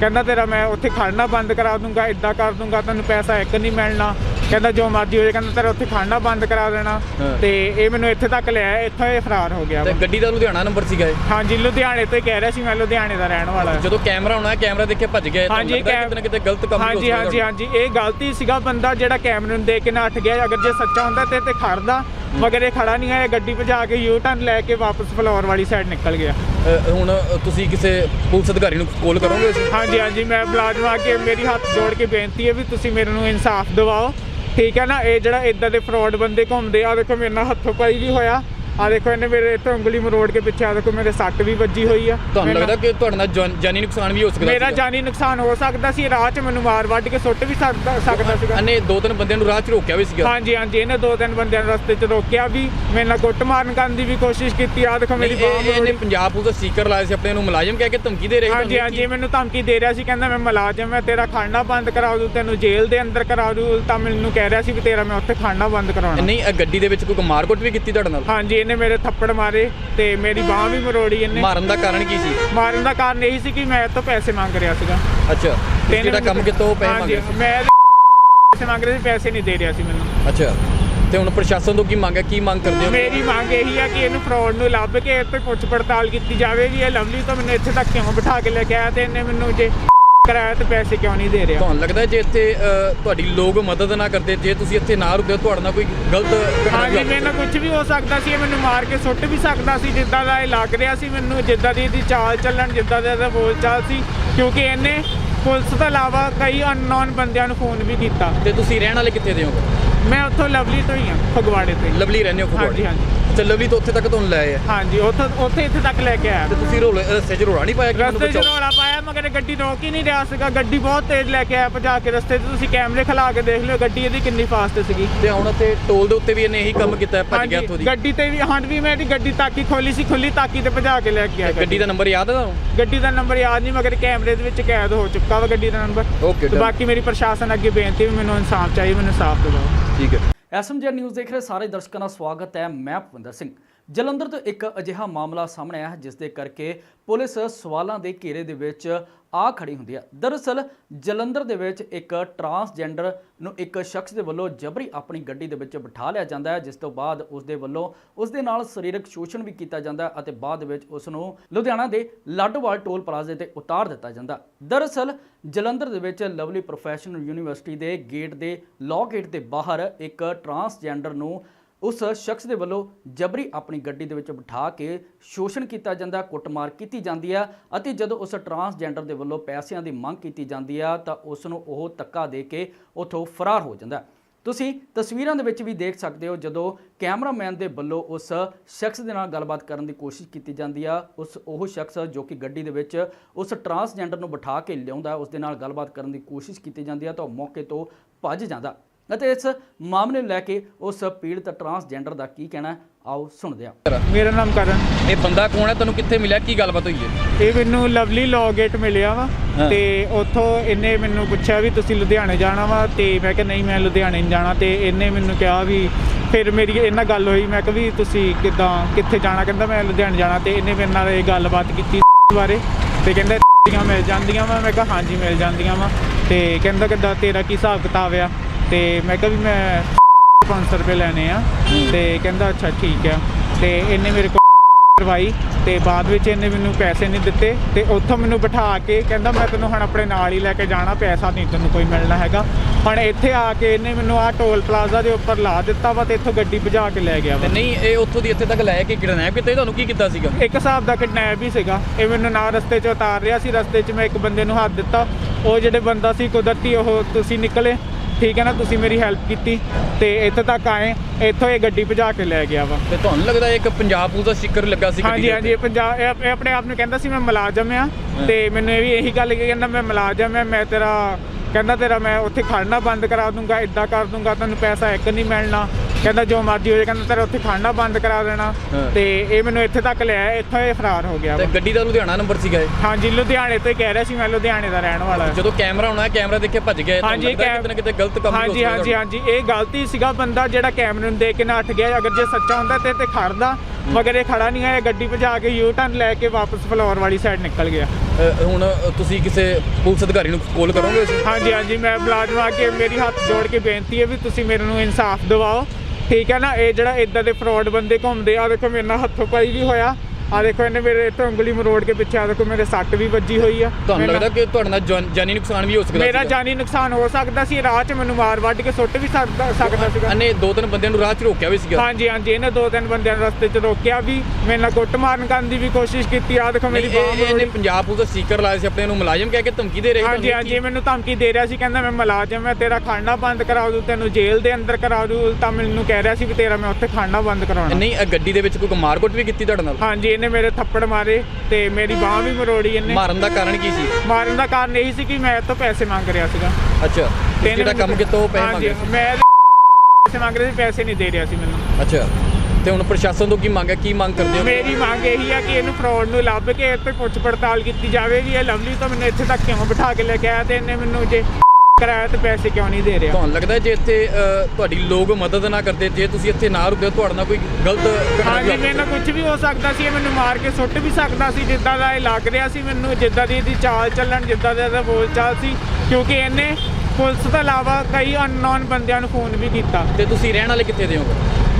Speaker 2: ਕਹਿੰਦਾ ਤੇਰਾ ਮੈਂ ਉੱਥੇ ਖੜਨਾ ਬੰਦ ਕਰਾ ਦੂੰਗਾ ਇਦਾਂ ਕਰ ਦੂੰਗਾ ਤੈਨੂੰ ਪੈਸਾ ਇੱਕ ਨਹੀਂ ਮਿਲਣਾ। ਕਹਿੰਦਾ ਜੋ ਮਰਜ਼ੀ ਹੋ ਜਾਏ ਕਹਿੰਦਾ ਤੇਰਾ ਉੱਥੇ ਖੜਨਾ ਬੰਦ ਕਰਾ ਦੇਣਾ। ਤੇ ਇਹ ਮੈਨੂੰ ਇੱਥੇ ਤੱਕ ਲਿਆਇਆ ਇੱਥੋਂ ਇਹ ਫਰਾਰ ਹੋ ਗਿਆ
Speaker 3: ਤੇ। ਗੱਡੀ ਦਾ ਲੁਧਿਆਣਾ ਨੰਬਰ ਸੀਗਾ ਇਹ
Speaker 2: ਹਾਂਜੀ ਲੁਧਿਆਣੇ ਤੋਂ ਹੀ ਕਹਿ ਰਿਹਾ ਸੀ ਮੈਂ ਲੁਧਿਆਣੇ ਦਾ ਰਹਿਣ ਵਾਲਾ।
Speaker 3: ਜਦੋਂ ਕੈਮਰਾ ਹੋਣਾ ਕੈਮਰਾ ਦੇਖ ਕੇ ਭੱਜ ਗਿਆ
Speaker 2: ਹਾਂਜੀ
Speaker 3: ਕਿਤੇ ਨਾ ਕਿਤੇ ਗਲਤ ਕੰਮ
Speaker 2: ਹਾਂਜੀ ਹਾਂਜੀ ਹਾਂਜੀ ਇਹ ਗਲਤੀ ਸੀਗਾ ਬੰਦਾ ਜਿਹੜਾ ਕੈਮਰੇ ਨੂੰ ਦੇਖ ਕੇ ਨੱਠ ਗਿਆ ਅਗਰ ਜੇ ਸੱਚਾ ਹੁੰਦਾ ਤੇ ਤੇ ਖੜਦਾ ਮਗਰ ਇਹ ਖੜਾ ਨਹੀਂ ਆਇਆ ਗੱਡੀ ਭਜਾ ਕੇ ਯੂ ਟਰਨ ਲੈ ਕੇ ਵਾਪਸ ਫਲੋਰ ਵਾਲੀ ਸਾਈਡ ਨਿਕਲ ਗਿਆ
Speaker 3: ਹੁਣ ਤੁਸੀਂ ਕਿਸੇ ਪੁਲਿਸ ਅਧਿਕਾਰੀ ਨੂੰ ਕਾਲ ਕਰੋਗੇ
Speaker 2: ਹਾਂਜੀ ਹਾਂਜੀ ਮੈਂ ਆ ਕੇ ਮੇਰੀ ਹੱਥ ਜੋੜ ਕੇ ਬੇਨਤੀ ਹੈ ਵੀ ਤੁਸੀਂ ਮੇਰੇ ਨੂੰ ਇਨਸਾਫ ਦਿਵਾਓ ਠੀਕ ਹੈ ਨਾ, ਇਹ ਜਿਹੜਾ ਇਦਾਂ ਦੇ ਫਰਾਡ ਬੰਦੇ ਘੁੰਮਦੇ ਆ ਦੇਖੋ ਮੇਰੇ ਨਾਲ ਹੱਥੋਂ ਪਾਈ ਵੀ ਹੋਇਆ। ਆ ਦੇਖੋ ਇਹਨੇ ਮੇਰੇ ਇੱਥੇ ਉਂਗਲੀ ਮਰੋੜ ਕੇ ਪਿੱਛੇ ਆ ਦੇਖੋ ਮੇਰੇ ਸੱਟ ਵੀ ਵੱਜੀ ਹੋਈ ਆ।
Speaker 3: ਤੁਹਾਨੂੰ ਲੱਗਦਾ ਕਿ ਤੁਹਾਡੇ ਨਾਲ ਜਾਨ- ਨੁਕਸਾਨ ਵੀ ਹੋ ਸਕਦਾ
Speaker 2: ਮੇਰਾ? ਜਾਨੀ ਨੁਕਸਾਨ ਹੋ ਸਕਦਾ ਸੀ ਰਾਹ 'ਚ ਮੈਨੂੰ ਮਾਰ ਵੱਢ ਕੇ ਸੁੱਟ ਵੀ ਸਕਦਾ ਸਕਦਾ ਸੀਗਾ।
Speaker 3: ਇਹਨੇ ਦੋ ਤਿੰਨ ਬੰਦਿਆਂ ਨੂੰ ਰਾਹ 'ਚ ਰੋਕਿਆ ਵੀ ਸੀਗਾ?
Speaker 2: ਹਾਂਜੀ ਹਾਂਜੀ ਇਹਨੇ ਦੋ ਤਿੰਨ ਬੰਦਿਆਂ ਨੂੰ ਰਸਤੇ 'ਚ ਰੋਕਿਆ ਵੀ ਮੇਰੇ ਨਾਲ ਕੁੱਟ ਮਾਰਨ ਕਰਨ ਦੀ ਵੀ ਕੋਸ਼ਿਸ਼ ਕੀਤੀ ਆ ਦੇਖੋ ਮੇਰੀ ਬਾਹ
Speaker 3: ਇਹ- ਇਹਨੇ ਪੰਜਾਬ ਪੁਲਿਸ ਦਾ ਸਟicker ਲਾਇਆ ਸੀ ਆਪਣੇ ਨੂੰ ਮੁਲਾਜ਼ਮ ਕਹਿ ਕੇ ਧਮਕੀ ਦੇ ਰਹੇ
Speaker 2: ਹਾਂਜੀ ਹਾਂਜੀ ਮੈਨੂੰ ਧਮਕੀ ਦੇ ਰਿਹਾ ਸੀ ਕਹਿੰਦਾ ਮੈਂ ਮੁਲਾਜ਼ਮ ਮੈਂ ਤੇਰਾ ਖਾਣਾ ਬੰਦ ਕਰਾ ਦੂੰ ਤੈਨੂੰ ਜੇਲ੍ਹ ਦੇ ਅੰਦਰ ਕਰਾ ਦੂੰ ਉਲਟਾ ਮੈਨੂੰ ਕਹਿ ਰਿਹਾ ਸੀ ਵੀ ਤੇਰਾ ਮੈਂ ਉੱਥੇ ਖਾਣਾ ਬੰਦ ਕਰਾਉਣਾ।
Speaker 3: ਨਹੀਂ ਇਹ ਗੱਡੀ ਦੇ ਵਿੱਚ ਕੋਈ ਮਾਰਕੁੱਟ ਵੀ ਕੀਤੀ ਤੁਹਾਡੇ ਨਾਲ?
Speaker 2: ਹਾਂਜੀ ਇਹਨੇ ਮੇਰੇ ਥੱਪੜ ਮਾਰੇ ਤੇ ਮੇਰੀ ਬਾਹ ਵੀ ਮਰੋੜੀ ਇਹਨੇ।
Speaker 3: ਮਾਰਨ ਦਾ ਕਾਰਨ ਕੀ ਸੀ?
Speaker 2: ਮਾਰਨ ਦਾ ਕਾਰਨ ਇਹੀ ਸੀ ਕਿ ਮੈਂ ਇਹ ਤੋਂ ਪੈਸੇ ਮੰਗ ਰਿਹਾ ਸੀਗਾ।
Speaker 3: ਅੱਛਾ
Speaker 2: ਤੇ
Speaker 3: ਜਿਹੜਾ ਕੰਮ ਕੀਤਾ ਪੈਸੇ
Speaker 2: ਹਾਂਜੀ,
Speaker 3: ਮੰਗੇ ਸੀ
Speaker 2: ਮੈਂ ਪੈਸੇ ਮੰਗ ਰਿਹਾ ਸੀ ਪੈਸੇ ਨਹੀਂ ਦੇ ਰਿਹਾ ਸੀ ਮੈਨੂੰ।
Speaker 3: ਅੱਛਾ ਤੇ ਹੁਣ ਪ੍ਰਸ਼ਾਸਨ ਤੋਂ ਕੀ ਮੰਗ ਹੈ? ਕੀ ਮੰਗ ਕਰਦੇ ਹੋ?
Speaker 2: ਮੇਰੀ ਮੰਗ ਇਹੀ ਆ ਕਿ ਇਹਨੂੰ ਫਰਾਡ ਨੂੰ ਲੱਭ ਕੇ ਇਹ ਤੇ ਪੁੱਛ ਪੜਤਾਲ ਕੀਤੀ ਜਾਵੇ ਵੀ ਇਹ ਲਵਲੀ ਤੋਂ ਮੈਨੂੰ ਇੱਥੇ ਤੱਕ ਕਿਉਂ ਬਿਠਾ ਕੇ ਲੈ ਕੇ ਆਇਆ ਤੇ ਇਹਨੇ ਮੈਨੂੰ ਜੇ ਕਰਾਇਆ ਤੇ ਪੈਸੇ ਕਿਉਂ ਨਹੀਂ ਦੇ ਰਿਹਾ?
Speaker 3: ਤੁਹਾਨੂੰ ਲੱਗਦਾ ਜੇ ਇੱਥੇ ਤੁਹਾਡੀ ਲੋਕ ਮਦਦ ਨਾ ਕਰਦੇ ਜੇ ਤੁਸੀਂ ਇੱਥੇ ਨਾ ਰੁਕਦੇ ਤੁਹਾਡੇ ਨਾਲ ਕੋਈ ਗਲਤ
Speaker 2: ਹਾਂਜੀ ਮੇਰੇ ਨਾਲ ਕੁਝ ਵੀ ਹੋ ਸਕਦਾ ਸੀ ਇਹ ਮੈਨੂੰ ਮਾਰ ਕੇ ਸੁੱਟ ਵੀ ਸਕਦਾ ਸੀ ਜਿੱਦਾਂ ਦਾ ਇਹ ਲੱਗ ਰਿਹਾ ਸੀ ਮੈਨੂੰ ਜਿੱਦਾਂ ਦੀ ਇਹਦੀ ਚਾਲ ਚੱਲਣ ਜਿੱਦਾਂ ਦਾ ਇਹਦਾ ਬੋਲ ਚਾਲ ਸੀ ਕਿਉਂਕਿ ਇਹਨੇ ਪੁਲਿਸ ਤੋਂ ਇਲਾਵਾ ਕਈ ਅਨਨੋਨ ਬੰਦਿਆਂ ਨੂੰ ਫੋਨ ਵੀ ਕੀਤਾ।
Speaker 3: ਤੇ ਤੁਸੀਂ ਰਹਿਣ ਵਾਲੇ ਕਿੱਥੇ ਦੇ ਹੋ?
Speaker 2: ਮੈਂ ਉੱਥੋਂ ਲਵਲੀ ਤੋਂ ਹੀ ਹਾਂ ਫਗਵਾੜੇ ਤੋਂ
Speaker 3: ਲਵਲੀ ਰਹਿੰਦੇ ਹੋ
Speaker 2: ਹਾਂਜੀ
Speaker 3: ਫਗਵਾੜੇ
Speaker 2: ਹਾਂਜੀ।
Speaker 3: ਅੱਛਾ ਲਵਲੀ ਤੋਂ ਉੱਥੇ ਤੱਕ ਤੁਹਾਨੂੰ ਲੈ ਆਏ ਆ।
Speaker 2: ਹਾਂਜੀ ਉੱਥੋਂ ਉੱਥੇ ਇੱਥੇ ਤੱਕ ਲੈ ਕੇ ਆਇਆ।
Speaker 3: ਤੇ ਤੁਸੀਂ ਰੋਲੇ ਰਸਤੇ 'ਚ ਰੋੜਾ ਨਹੀਂ ਪਾਇਆ ਕਿ ਮੈਨੂੰ
Speaker 2: ਰਸਤੇ 'ਚ
Speaker 3: ਬਚਾਓ?
Speaker 2: ਰੌਲਾ ਪਾਇਆ ਮਗਰ ਗੱਡੀ ਰੋਕ ਹੀ ਨਹੀਂ ਰਿਹਾ ਸੀਗਾ। ਗੱਡੀ ਬਹੁਤ ਤੇਜ਼ ਲੈ ਕੇ ਆਇਆ ਭਜਾ ਕੇ ਰਸਤੇ 'ਚ। ਤੁਸੀਂ ਕੈਮਰੇ ਖਲਾ ਕੇ ਦੇਖ ਲਿਓ ਗੱਡੀ ਇਹਦੀ ਕਿੰਨੀ ਫਾਸਟ ਸੀਗੀ।
Speaker 3: ਤੇ ਹੁਣ ਇੱਥੇ ਟੋਲ ਦੇ ਉੱਤੇ ਵੀ ਇਹਨੇ ਇਹੀ ਕੰਮ ਕੀਤਾ ਹੈ, ਭੱਜ ਗਿਆ ਦੀ।
Speaker 2: ਗੱਡੀ ਤੇ ਵੀ ਹਾਂ ਵੀ ਮੈਂ ਇਹਦੀ ਗੱਡੀ ਤਾਕੀ ਖੋਲੀ ਸੀ ਖੁੱਲੀ ਤਾਕੀ ਤੇ ਭਜਾ ਕੇ ਲੈ ਕੇ ਆਇਆ
Speaker 3: ਗੱਡੀ ਦਾ ਨੰਬਰ ਯਾਦ ਹੈ ਤੁਹਾਨੂੰ?
Speaker 2: ਗੱਡੀ ਦਾ ਨੰਬਰ ਯਾਦ ਨਹੀਂ ਮਗਰ ਕੈਮਰੇ ਦੇ ਵਿੱਚ ਕੈਦ ਹੋ ਚੁੱਕਾ ਵਾ ਗੱਡੀ ਦਾ ਨੰਬਰ
Speaker 3: ਓਕੇ
Speaker 2: ਤੇ ਬਾਕੀ ਮੇਰੀ ਪ੍ਰਸ਼ਾਸਨ ਅੱਗੇ ਬੇਨਤੀ ਵੀ ਮੈਨੂੰ ਇਨਸਾਫ ਚਾਹੀਏ ਮੈਨੂੰ ਸਾਫ਼ ਦਿਵਾਓ।
Speaker 3: ਠੀਕ ਹੈ।
Speaker 1: ਐਸਐਮਜੀ ਨਿਊਜ਼ ਦੇਖ ਰਹੇ ਸਾਰੇ ਦਰਸ਼ਕਾਂ ਦਾ ਸਵਾਗਤ ਹੈ। ਮੈਂ ਭਵਿੰਦਰ ਸਿੰਘ। ਜਲੰਧਰ ਤੋਂ ਇੱਕ ਅਜਿਹਾ ਮਾਮਲਾ ਸਾਹਮਣੇ ਆਇਆ ਹੈ, ਜਿਸ ਦੇ ਕਰਕੇ ਪੁਲਿਸ ਸਵਾਲਾਂ ਦੇ ਘੇਰੇ ਦੇ ਵਿੱਚ ਆ ਖੜੀ ਹੁੰਦੀ ਹੈ। ਦਰਅਸਲ, ਜਲੰਧਰ ਦੇ ਵਿੱਚ ਇੱਕ ਟਰਾਂਸਜੈਂਡਰ ਨੂੰ ਇੱਕ ਸ਼ਖਸ ਦੇ ਵੱਲੋਂ ਜਬਰੀ ਆਪਣੀ ਗੱਡੀ ਦੇ ਵਿੱਚ ਬਿਠਾ ਲਿਆ ਜਾਂਦਾ ਹੈ, ਜਿਸ ਤੋਂ ਬਾਅਦ ਉਸ ਦੇ ਵੱਲੋਂ ਉਸ ਦੇ ਨਾਲ ਸਰੀਰਕ ਸ਼ੋਸ਼ਣ ਵੀ ਕੀਤਾ ਜਾਂਦਾ ਅਤੇ ਬਾਅਦ ਵਿੱਚ ਉਸ ਨੂੰ ਲੁਧਿਆਣਾ ਦੇ ਲਾਡੋਵਾਲ ਟੋਲ ਪਲਾਜ਼ੇ ਤੇ ਉਤਾਰ ਦਿੱਤਾ ਜਾਂਦਾ ਦਰਅਸਲ, ਜਲੰਧਰ ਦੇ ਵਿੱਚ ਲਵਲੀ ਪ੍ਰੋਫੈਸ਼ਨਲ ਯੂਨੀਵਰਸਿਟੀ ਦੇ ਗੇਟ ਦੇ, ਲਾਅ ਗੇਟ ਦੇ ਬਾਹਰ ਇੱਕ ਟਰਾਂਸਜੈਂਡਰ ਨੂੰ ਉਸ ਸ਼ਖਸ ਦੇ ਵੱਲੋਂ ਜਬਰੀ ਆਪਣੀ ਗੱਡੀ ਦੇ ਵਿੱਚ ਬਿਠਾ ਕੇ ਸ਼ੋਸ਼ਣ ਕੀਤਾ ਜਾਂਦਾ, ਕੁੱਟਮਾਰ ਕੀਤੀ ਜਾਂਦੀ ਹੈ ਅਤੇ ਜਦੋਂ ਉਸ ਟਰਾਂਸਜੈਂਡਰ ਦੇ ਵੱਲੋਂ ਪੈਸਿਆਂ ਦੀ ਮੰਗ ਕੀਤੀ ਜਾਂਦੀ ਆ ਤਾਂ ਉਸ ਨੂੰ ਉਹ ਧੱਕਾ ਦੇ ਕੇ ਉੱਥੋਂ ਫਰਾਰ ਹੋ ਜਾਂਦਾ। ਤੁਸੀਂ ਤਸਵੀਰਾਂ ਦੇ ਵਿੱਚ ਵੀ ਦੇਖ ਸਕਦੇ ਹੋ ਜਦੋਂ ਕੈਮਰਾਮੈਨ ਦੇ ਵੱਲੋਂ ਉਸ ਸ਼ਖਸ ਦੇ ਨਾਲ ਗੱਲਬਾਤ ਕਰਨ ਦੀ ਕੋਸ਼ਿਸ਼ ਕੀਤੀ ਜਾਂਦੀ ਆ, ਉਸ ਉਹ ਸ਼ਖਸ ਜੋ ਕਿ ਗੱਡੀ ਦੇ ਵਿੱਚ ਉਸ ਟਰਾਂਸਜੈਂਡਰ ਨੂੰ ਬਿਠਾ ਕੇ ਲਿਆਉਂਦਾ, ਉਸ ਦੇ ਨਾਲ ਗੱਲਬਾਤ ਕਰਨ ਦੀ ਕੋਸ਼ਿਸ਼ ਕੀਤੀ ਜਾਂਦੀ ਆ ਤਾਂ ਉਹ ਮੌਕੇ ਤੋਂ ਭੱਜ ਜਾਂਦਾ। ਅਤੇ ਇਸ ਮਾਮਲੇ ਨੂੰ ਲੈ ਕੇ ਉਸ ਪੀੜਤ ਟਰਾਂਸਜੈਂਡਰ ਦਾ ਕੀ ਕਹਿਣਾ ਹੈ? ਆਓ ਸੁਣਦੇ ਹਾਂ।
Speaker 2: ਮੇਰਾ ਨਾਮ ਕਰਨ।
Speaker 3: ਇਹ ਬੰਦਾ ਕੌਣ ਹੈ? ਤੁਹਾਨੂੰ ਕਿੱਥੇ ਮਿਲਿਆ? ਕੀ ਗੱਲਬਾਤ ਹੋਈ ਹੈ?
Speaker 2: ਇਹ ਮੈਨੂੰ ਲਵਲੀ ਲੌ ਗੇਟ ਮਿਲਿਆ ਵਾ
Speaker 3: ਹਾਂ।
Speaker 2: ਤੇ ਉੱਥੋਂ ਇਹਨੇ ਮੈਨੂੰ ਪੁੱਛਿਆ ਵੀ ਤੁਸੀਂ ਲੁਧਿਆਣੇ ਜਾਣਾ ਵਾ ਤੇ ਮੈਂ ਕਿਹਾ ਨਹੀਂ ਮੈਂ ਲੁਧਿਆਣੇ ਨਹੀਂ ਜਾਣਾ ਤੇ ਇਹਨੇ ਮੈਨੂੰ ਕਿਹਾ ਵੀ ਫਿਰ ਮੇਰੀ ਇਹ ਨਾਲ ਗੱਲ ਹੋਈ ਮੈਂ ਕਿਹਾ ਵੀ ਤੁਸੀਂ ਕਿੱਦਾਂ ਕਿੱਥੇ ਜਾਣਾ? ਕਹਿੰਦਾ ਮੈਂ ਲੁਧਿਆਣੇ ਜਾਣਾ ਤੇ ਇਹਨੇ ਮੇਰੇ ਨਾਲ ਇਹ ਗੱਲਬਾਤ ਕੀਤੀ ਬਾਰੇ ਤੇ ਕਹਿੰਦਾ ਦੀਆਂ ਮਿਲ ਜਾਂਦੀਆਂ ਵਾ ਮੈਂ ਕਿਹਾ ਹਾਂਜੀ ਮਿਲ ਜਾਂਦੀਆਂ ਵਾ ਤੇ ਕਹਿੰਦਾ ਕਿੱਦਾਂ ਤੇਰਾ ਕੀ ਹਿਸਾਬ ਕਿਤਾਬ ਆ? ਤੇ ਮੈਂ ਕਿਹਾ ਵੀ ਮੈਂ 500 ਰੁਪਏ ਲੈਣੇ ਆ ਤੇ ਕਹਿੰਦਾ ਅੱਛਾ ਠੀਕ ਆ ਤੇ ਇਹਨੇ ਮੇਰੇ ਕੋਲ ਕਰਵਾਈ ਤੇ ਬਾਅਦ ਵਿੱਚ ਇਹਨੇ ਮੈਨੂੰ ਪੈਸੇ ਨਹੀਂ ਦਿੱਤੇ ਤੇ ਉੱਥੋਂ ਮੈਨੂੰ ਬਿਠਾ ਕੇ ਕਹਿੰਦਾ ਮੈਂ ਤੈਨੂੰ ਹੁਣ ਆਪਣੇ ਨਾਲ ਹੀ ਲੈ ਕੇ ਜਾਣਾ ਪੈਸਾ ਨਹੀਂ ਤੈਨੂੰ ਕੋਈ ਮਿਲਣਾ ਹੈਗਾ। ਹੁਣ ਇੱਥੇ ਆ ਕੇ ਇਹਨੇ ਮੈਨੂੰ ਆਹ ਟੋਲ ਪਲਾਜ਼ਾ ਦੇ ਉੱਪਰ ਲਾ ਦਿੱਤਾ ਵਾ ਤੇ ਇੱਥੋਂ ਗੱਡੀ ਭਜਾ ਕੇ ਲੈ ਗਿਆ ਵਾ।
Speaker 3: ਨਹੀਂ ਇਹ ਉੱਥੋਂ ਦੀ ਇੱਥੇ ਤੱਕ ਲੈ ਕੇ ਕਿਡਨੈਪ ਕੀਤਾ ਤੁਹਾਨੂੰ ਕੀ ਕੀਤਾ ਸੀਗਾ?
Speaker 2: ਇੱਕ ਹਿਸਾਬ ਦਾ ਕਿਡਨੈਪ ਹੀ ਸੀਗਾ। ਇਹ ਮੈਨੂੰ ਨਾਲ ਰਸਤੇ 'ਚ ਉਤਾਰ ਰਿਹਾ ਸੀ ਰਸਤੇ 'ਚ ਮੈਂ ਇੱਕ ਬੰਦੇ ਨੂੰ ਹੱਥ ਦਿੱਤਾ। ਉਹ ਜਿਹੜੇ ਬੰਦਾ ਸੀ ਕੁਦਰਤੀ ਉਹ ਤੁਸੀਂ ਨਿਕਲੇ। ਠੀਕ ਹੈ ਨਾ ਤੁਸੀਂ ਮੇਰੀ ਹੈਲਪ ਕੀਤੀ ਤੇ ਇੱਥੇ ਤੱਕ ਆਏ ਇੱਥੋਂ ਇਹ ਗੱਡੀ ਭਜਾ ਕੇ ਲੈ ਗਿਆ ਵਾ।
Speaker 3: ਤੇ ਤੁਹਾਨੂੰ ਲੱਗਦਾ ਇੱਕ ਪੰਜਾਬ ਪੁਲਿਸ ਦਾ ਸਟicker ਲੱਗਾ ਸੀ
Speaker 2: ਹਾਂਜੀ ਹਾਂਜੀ ਇਹ ਪੰਜਾਬ ਇਹ ਆਪਣੇ ਆਪ ਨੂੰ ਕਹਿੰਦਾ ਸੀ ਮੈਂ ਮੁਲਾਜ਼ਮ ਆ ਤੇ ਮੈਨੂੰ ਇਹ ਵੀ ਇਹੀ ਗੱਲ ਕਹੀ ਕਹਿੰਦਾ ਮੈਂ ਮੁਲਾਜ਼ਮ ਆ ਮੈਂ ਤੇਰਾ ਕਹਿੰਦਾ ਤੇਰਾ ਮੈਂ ਉੱਥੇ ਖੜਨਾ ਬੰਦ ਕਰਾ ਦੂੰਗਾ ਇਦਾਂ ਕਰ ਦੂੰਗਾ ਤੈਨੂੰ ਪੈਸਾ ਇੱਕ ਨਹੀਂ ਮਿਲਣਾ। ਕਹਿੰਦਾ ਜੋ ਮਰਜ਼ੀ ਹੋ ਜਾਏ ਕਹਿੰਦਾ ਤੇਰਾ ਉੱਥੇ ਖੜਨਾ ਬੰਦ ਕਰਾ ਦੇਣਾ।
Speaker 3: ਹਾਂ।
Speaker 2: ਤੇ ਇਹ ਮੈਨੂੰ ਇੱਥੇ ਤੱਕ ਲਿਆਇਆ ਇੱਥੋਂ ਇਹ ਫਰਾਰ ਹੋ ਗਿਆ
Speaker 3: ਤੇ
Speaker 2: ਵਾ।
Speaker 3: ਗੱਡੀ ਦਾ ਲੁਧਿਆਣਾ ਨੰਬਰ ਸੀਗਾ ਇਹ?
Speaker 2: ਹਾਂਜੀ ਲੁਧਿਆਣੇ ਤੋਂ ਹੀ ਕਹਿ ਰਿਹਾ ਸੀ ਮੈਂ ਲੁਧਿਆਣੇ ਦਾ ਰਹਿਣ ਵਾਲਾ।
Speaker 3: ਜਦੋਂ ਕੈਮਰਾ ਹੋਣਾ ਕੈਮਰਾ ਦੇਖੇ ਭੱਜ ਗਿਆ ਤੁਹਾਨੂੰ
Speaker 2: ਹਾਂਜੀ
Speaker 3: ਲੱਗਦਾ
Speaker 2: ਕੈਮ-
Speaker 3: ਕਿਤੇ ਨਾ ਕਿਤੇ ਗਲਤ ਕੰਮ ਵੀ ਹੋ
Speaker 2: ਹਾਂਜੀ
Speaker 3: ਸਕਦਾ
Speaker 2: ਹਾਂਜੀ ਹਾਂਜੀ ਇਹ ਗਲਤੀ ਸੀਗਾ ਬੰਦਾ ਜਿਹੜਾ ਕੈਮਰੇ ਨੂੰ ਦੇਖ ਕੇ ਨੱਠ ਗਿਆ ਅਗਰ ਜੇ ਸੱਚਾ ਹੁੰਦਾ ਤੇ ਤੇ ਖੜਦਾ ਮਗਰ ਇਹ ਖੜਾ ਨਹੀਂ ਆਇਆ ਗੱਡੀ ਭਜਾ ਕੇ ਯੂ ਟਰਨ ਲੈ ਕੇ ਵਾਪਸ ਫਲੋਰ ਵਾਲੀ ਸਾਈਡ ਨਿਕਲ ਗਿਆ।
Speaker 3: ਅ, ਹੁਣ ਅ, ਤੁਸੀਂ ਕਿਸੇ ਪੁਲਿਸ ਅਧਿਕਾਰੀ ਨੂੰ ਕਾਲ ਕਰੋਗੇ ਤੁਸੀਂ
Speaker 2: ਹਾਂਜੀ ਹਾਂਜੀ ਮੈਂ ਮੁਲਾਜ਼ਮ ਆ ਕੇ ਮੇਰੀ ਹੱਥ ਜੋੜ ਕੇ ਬੇਨਤੀ ਹੈ ਵੀ ਤੁਸੀਂ ਮੇਰੇ ਨੂੰ ਇਨਸਾਫ ਦਿਵਾਓ। ਠੀਕ ਹੈ ਨਾ, ਇਹ ਜਿਹੜਾ ਇਦਾਂ ਦੇ ਫਰਾਡ ਬੰਦੇ ਘੁੰਮਦੇ ਆ ਦੇਖੋ ਮੇਰੇ ਨਾਲ ਹੱਥੋਂ ਪਾਈ ਵੀ ਹੋਇਆ। ਆ ਦੇਖੋ ਇਹਨੇ ਮੇਰੇ ਇੱਥੋਂ ਉਂਗਲੀ ਮਰੋੜ ਕੇ ਪਿੱਛੇ ਆ ਦੇਖੋ ਮੇਰੇ ਸੱਟ ਵੀ ਵੱਜੀ ਹੋਈ ਆ।
Speaker 3: ਤੁਹਾਨੂੰ
Speaker 2: ਮੇਰੇ
Speaker 3: ਲੱਗਦਾ ਕਿ ਤੁਹਾਡੇ ਨਾਲ ਜਾਨ- ਜਾਨੀ ਨੁਕਸਾਨ ਵੀ ਹੋ ਸਕਦਾ
Speaker 2: ਮੇਰਾ
Speaker 3: ਸੀਗਾ?
Speaker 2: ਜਾਨੀ ਨੁਕਸਾਨ ਹੋ ਸਕਦਾ ਸੀ ਰਾਹ 'ਚ ਮੈਨੂੰ ਮਾਰ ਵੱਢ ਕੇ ਸੁੱਟ ਵੀ ਸਕਦਾ ਸਕਦਾ ਸੀਗਾ।
Speaker 3: ਇਹਨੇ ਦੋ ਤਿੰਨ ਬੰਦਿਆਂ ਨੂੰ ਰਾਹ 'ਚ ਰੋਕਿਆ ਵੀ ਸੀਗਾ।
Speaker 2: ਹਾਂਜੀ ਹਾਂਜੀ ਇਹਨੇ ਦੋ ਤਿੰਨ ਬੰਦਿਆਂ ਨੂੰ ਰਸਤੇ 'ਚ ਰੋਕਿਆ ਵੀ ਮੇਰੇ ਨਾਲ ਕੁੱਟ ਮਾਰਨ ਕਰਨ ਦੀ ਵੀ ਕੋਸ਼ਿਸ਼ ਕੀਤੀ ਆ ਦੇਖੋ
Speaker 3: ਨਹੀਂ,
Speaker 2: ਮੇਰੀ
Speaker 3: ਇਹ-
Speaker 2: ਬਾਹ
Speaker 3: ਇਹਨੇ
Speaker 2: ਮਰੋੜੀ
Speaker 3: ਪੰਜਾਬ ਪੁਲਿਸ ਦਾ ਸਟicker ਲਾਇਆ ਸੀ ਆਪਣੇ ਨੂੰ ਮੁਲਾਜ਼ਮ ਕਹਿ ਕੇ ਧਮਕੀ ਦੇ ਰਹੇ
Speaker 2: ਹਾਂਜੀ ਹਾਂਜੀ ਇਹ ਮੈਨੂੰ ਧਮਕੀ ਦੇ ਰਿਹਾ ਸੀ ਕਹਿੰਦਾ ਮੈਂ ਮੁਲਾਜ਼ਮ ਮੈਂ ਤੇਰਾ ਖਾਣਾ ਬੰਦ ਕਰਾ ਦੂੰ ਤੈਨੂੰ ਜੇਲ੍ਹ ਦੇ ਅੰਦਰ ਕਰਾ ਦੂੰ ਤਾਂ ਮੈਨੂੰ ਕਹਿ ਰਿਹਾ ਸੀ ਵੀ ਤੇਰਾ ਮੈਂ ਉੱਥੇ ਖਾਣਾ ਬੰਦ ਕਰਾਉਣਾ।
Speaker 3: ਨਹੀਂ ਇਹ ਗੱਡੀ ਦੇ ਵਿੱਚ ਕੋਈ ਮਾਰਕੁੱਟ ਵੀ ਕੀਤੀ ਤੁਹਾਡੇ ਨਾਲ?
Speaker 2: ਹਾਂਜੀ ਇਹਨੇ ਮੇਰੇ ਥੱਪੜ ਮਾਰੇ ਤੇ ਮੇਰੀ ਬਾਹ ਵੀ ਮਰੋੜੀ ਇਹਨੇ।
Speaker 3: ਮਾਰਨ ਦਾ ਕਾਰਨ ਕੀ ਸੀ?
Speaker 2: ਮਾਰਨ ਦਾ ਕਾਰਨ ਇਹੀ ਸੀ ਕਿ ਮੈਂ ਤੋਂ ਪੈਸੇ ਮੰਗ ਰਿਹਾ ਸੀਗਾ।
Speaker 3: ਅੱਛਾ।
Speaker 2: ਤੇ ਇਹਨੇ
Speaker 3: ਜਿਹੜਾ ਕੰਮ ਕੀਤਾ ਪੈਸੇ ਮੰਗ
Speaker 2: ਹਾਂਜੀ,
Speaker 3: ਰਹੇ ਸੀ?
Speaker 2: ਮੈਂ ਪੈਸੇ ਮੰਗ ਰਿਹਾ ਸੀ ਪੈਸੇ ਨਹੀਂ ਦੇ ਰਿਹਾ ਸੀ ਮੈਨੂੰ।
Speaker 3: ਅੱਛਾ। ਤੇ ਹੁਣ ਪ੍ਰਸ਼ਾਸਨ ਤੋਂ ਕੀ ਮੰਗ ਹੈ? ਕੀ ਮੰਗ ਕਰਦੇ ਹੋ?
Speaker 2: ਮੇਰੀ ਮੰਗ ਇਹੀ ਆ ਕਿ ਇਹਨੂੰ ਫਰਾਡ ਨੂੰ ਲੱਭ ਕੇ ਇਹ ਤੇ ਪੁੱਛ ਪੜਤਾਲ ਕੀਤੀ ਜਾਵੇ ਵੀ ਇਹ ਲਵਲੀ ਤੋਂ ਮੈਨੂੰ ਇੱਥੇ ਤੱਕ ਕਿਉਂ ਬਿਠਾ ਕੇ ਲੈ ਕੇ ਆਇਆ ਤੇ ਇਹਨੇ ਮੈਨੂੰ ਜੇ ਕਰਾਇਆ ਤੇ ਪੈਸੇ ਕਿਉਂ ਨਹੀਂ ਦੇ ਰਿਹਾ?
Speaker 3: ਤੁਹਾਨੂੰ ਲੱਗਦਾ ਜੇ ਇੱਥੇ ਅ, ਤੁਹਾਡੀ ਲੋਕ ਮਦਦ ਨਾ ਕਰਦੇ ਜੇ ਤੁਸੀਂ ਇੱਥੇ ਨਾ ਰੁਕੇ ਤੁਹਾਡੇ ਨਾਲ ਕੋਈ ਗਲਤ ਘਟਨਾ
Speaker 2: ਹਾਂਜੀ
Speaker 3: ਵਾਪਰ
Speaker 2: ਮੇਰੇ ਨਾਲ ਕੁਝ ਵੀ ਹੋ ਸਕਦਾ ਸੀ ਇਹ ਮੈਨੂੰ ਮਾਰ ਕੇ ਸੁੱਟ ਵੀ ਸਕਦਾ ਸੀ ਜਿੱਦਾਂ ਦਾ ਇਹ ਲੱਗ ਰਿਹਾ ਸੀ ਮੈਨੂੰ ਜਿੱਦਾਂ ਦੀ ਇਹਦੀ ਚਾਲ ਚੱਲਣ ਜਿੱਦਾਂ ਦਾ ਇਹਦਾ ਬੋਲ ਚਾਲ ਸੀ ਕਿਉਂਕਿ ਇਹਨੇ ਪੁਲਿਸ ਤੋਂ ਇਲਾਵਾ ਕਈ ਅਨਨੋਨ ਬੰਦਿਆਂ ਨੂੰ ਫੋਨ ਵੀ ਕੀਤਾ।
Speaker 3: ਤੇ ਤੁਸੀਂ ਰਹਿਣ ਵਾਲੇ ਕਿੱਥੇ ਦੇ ਹੋ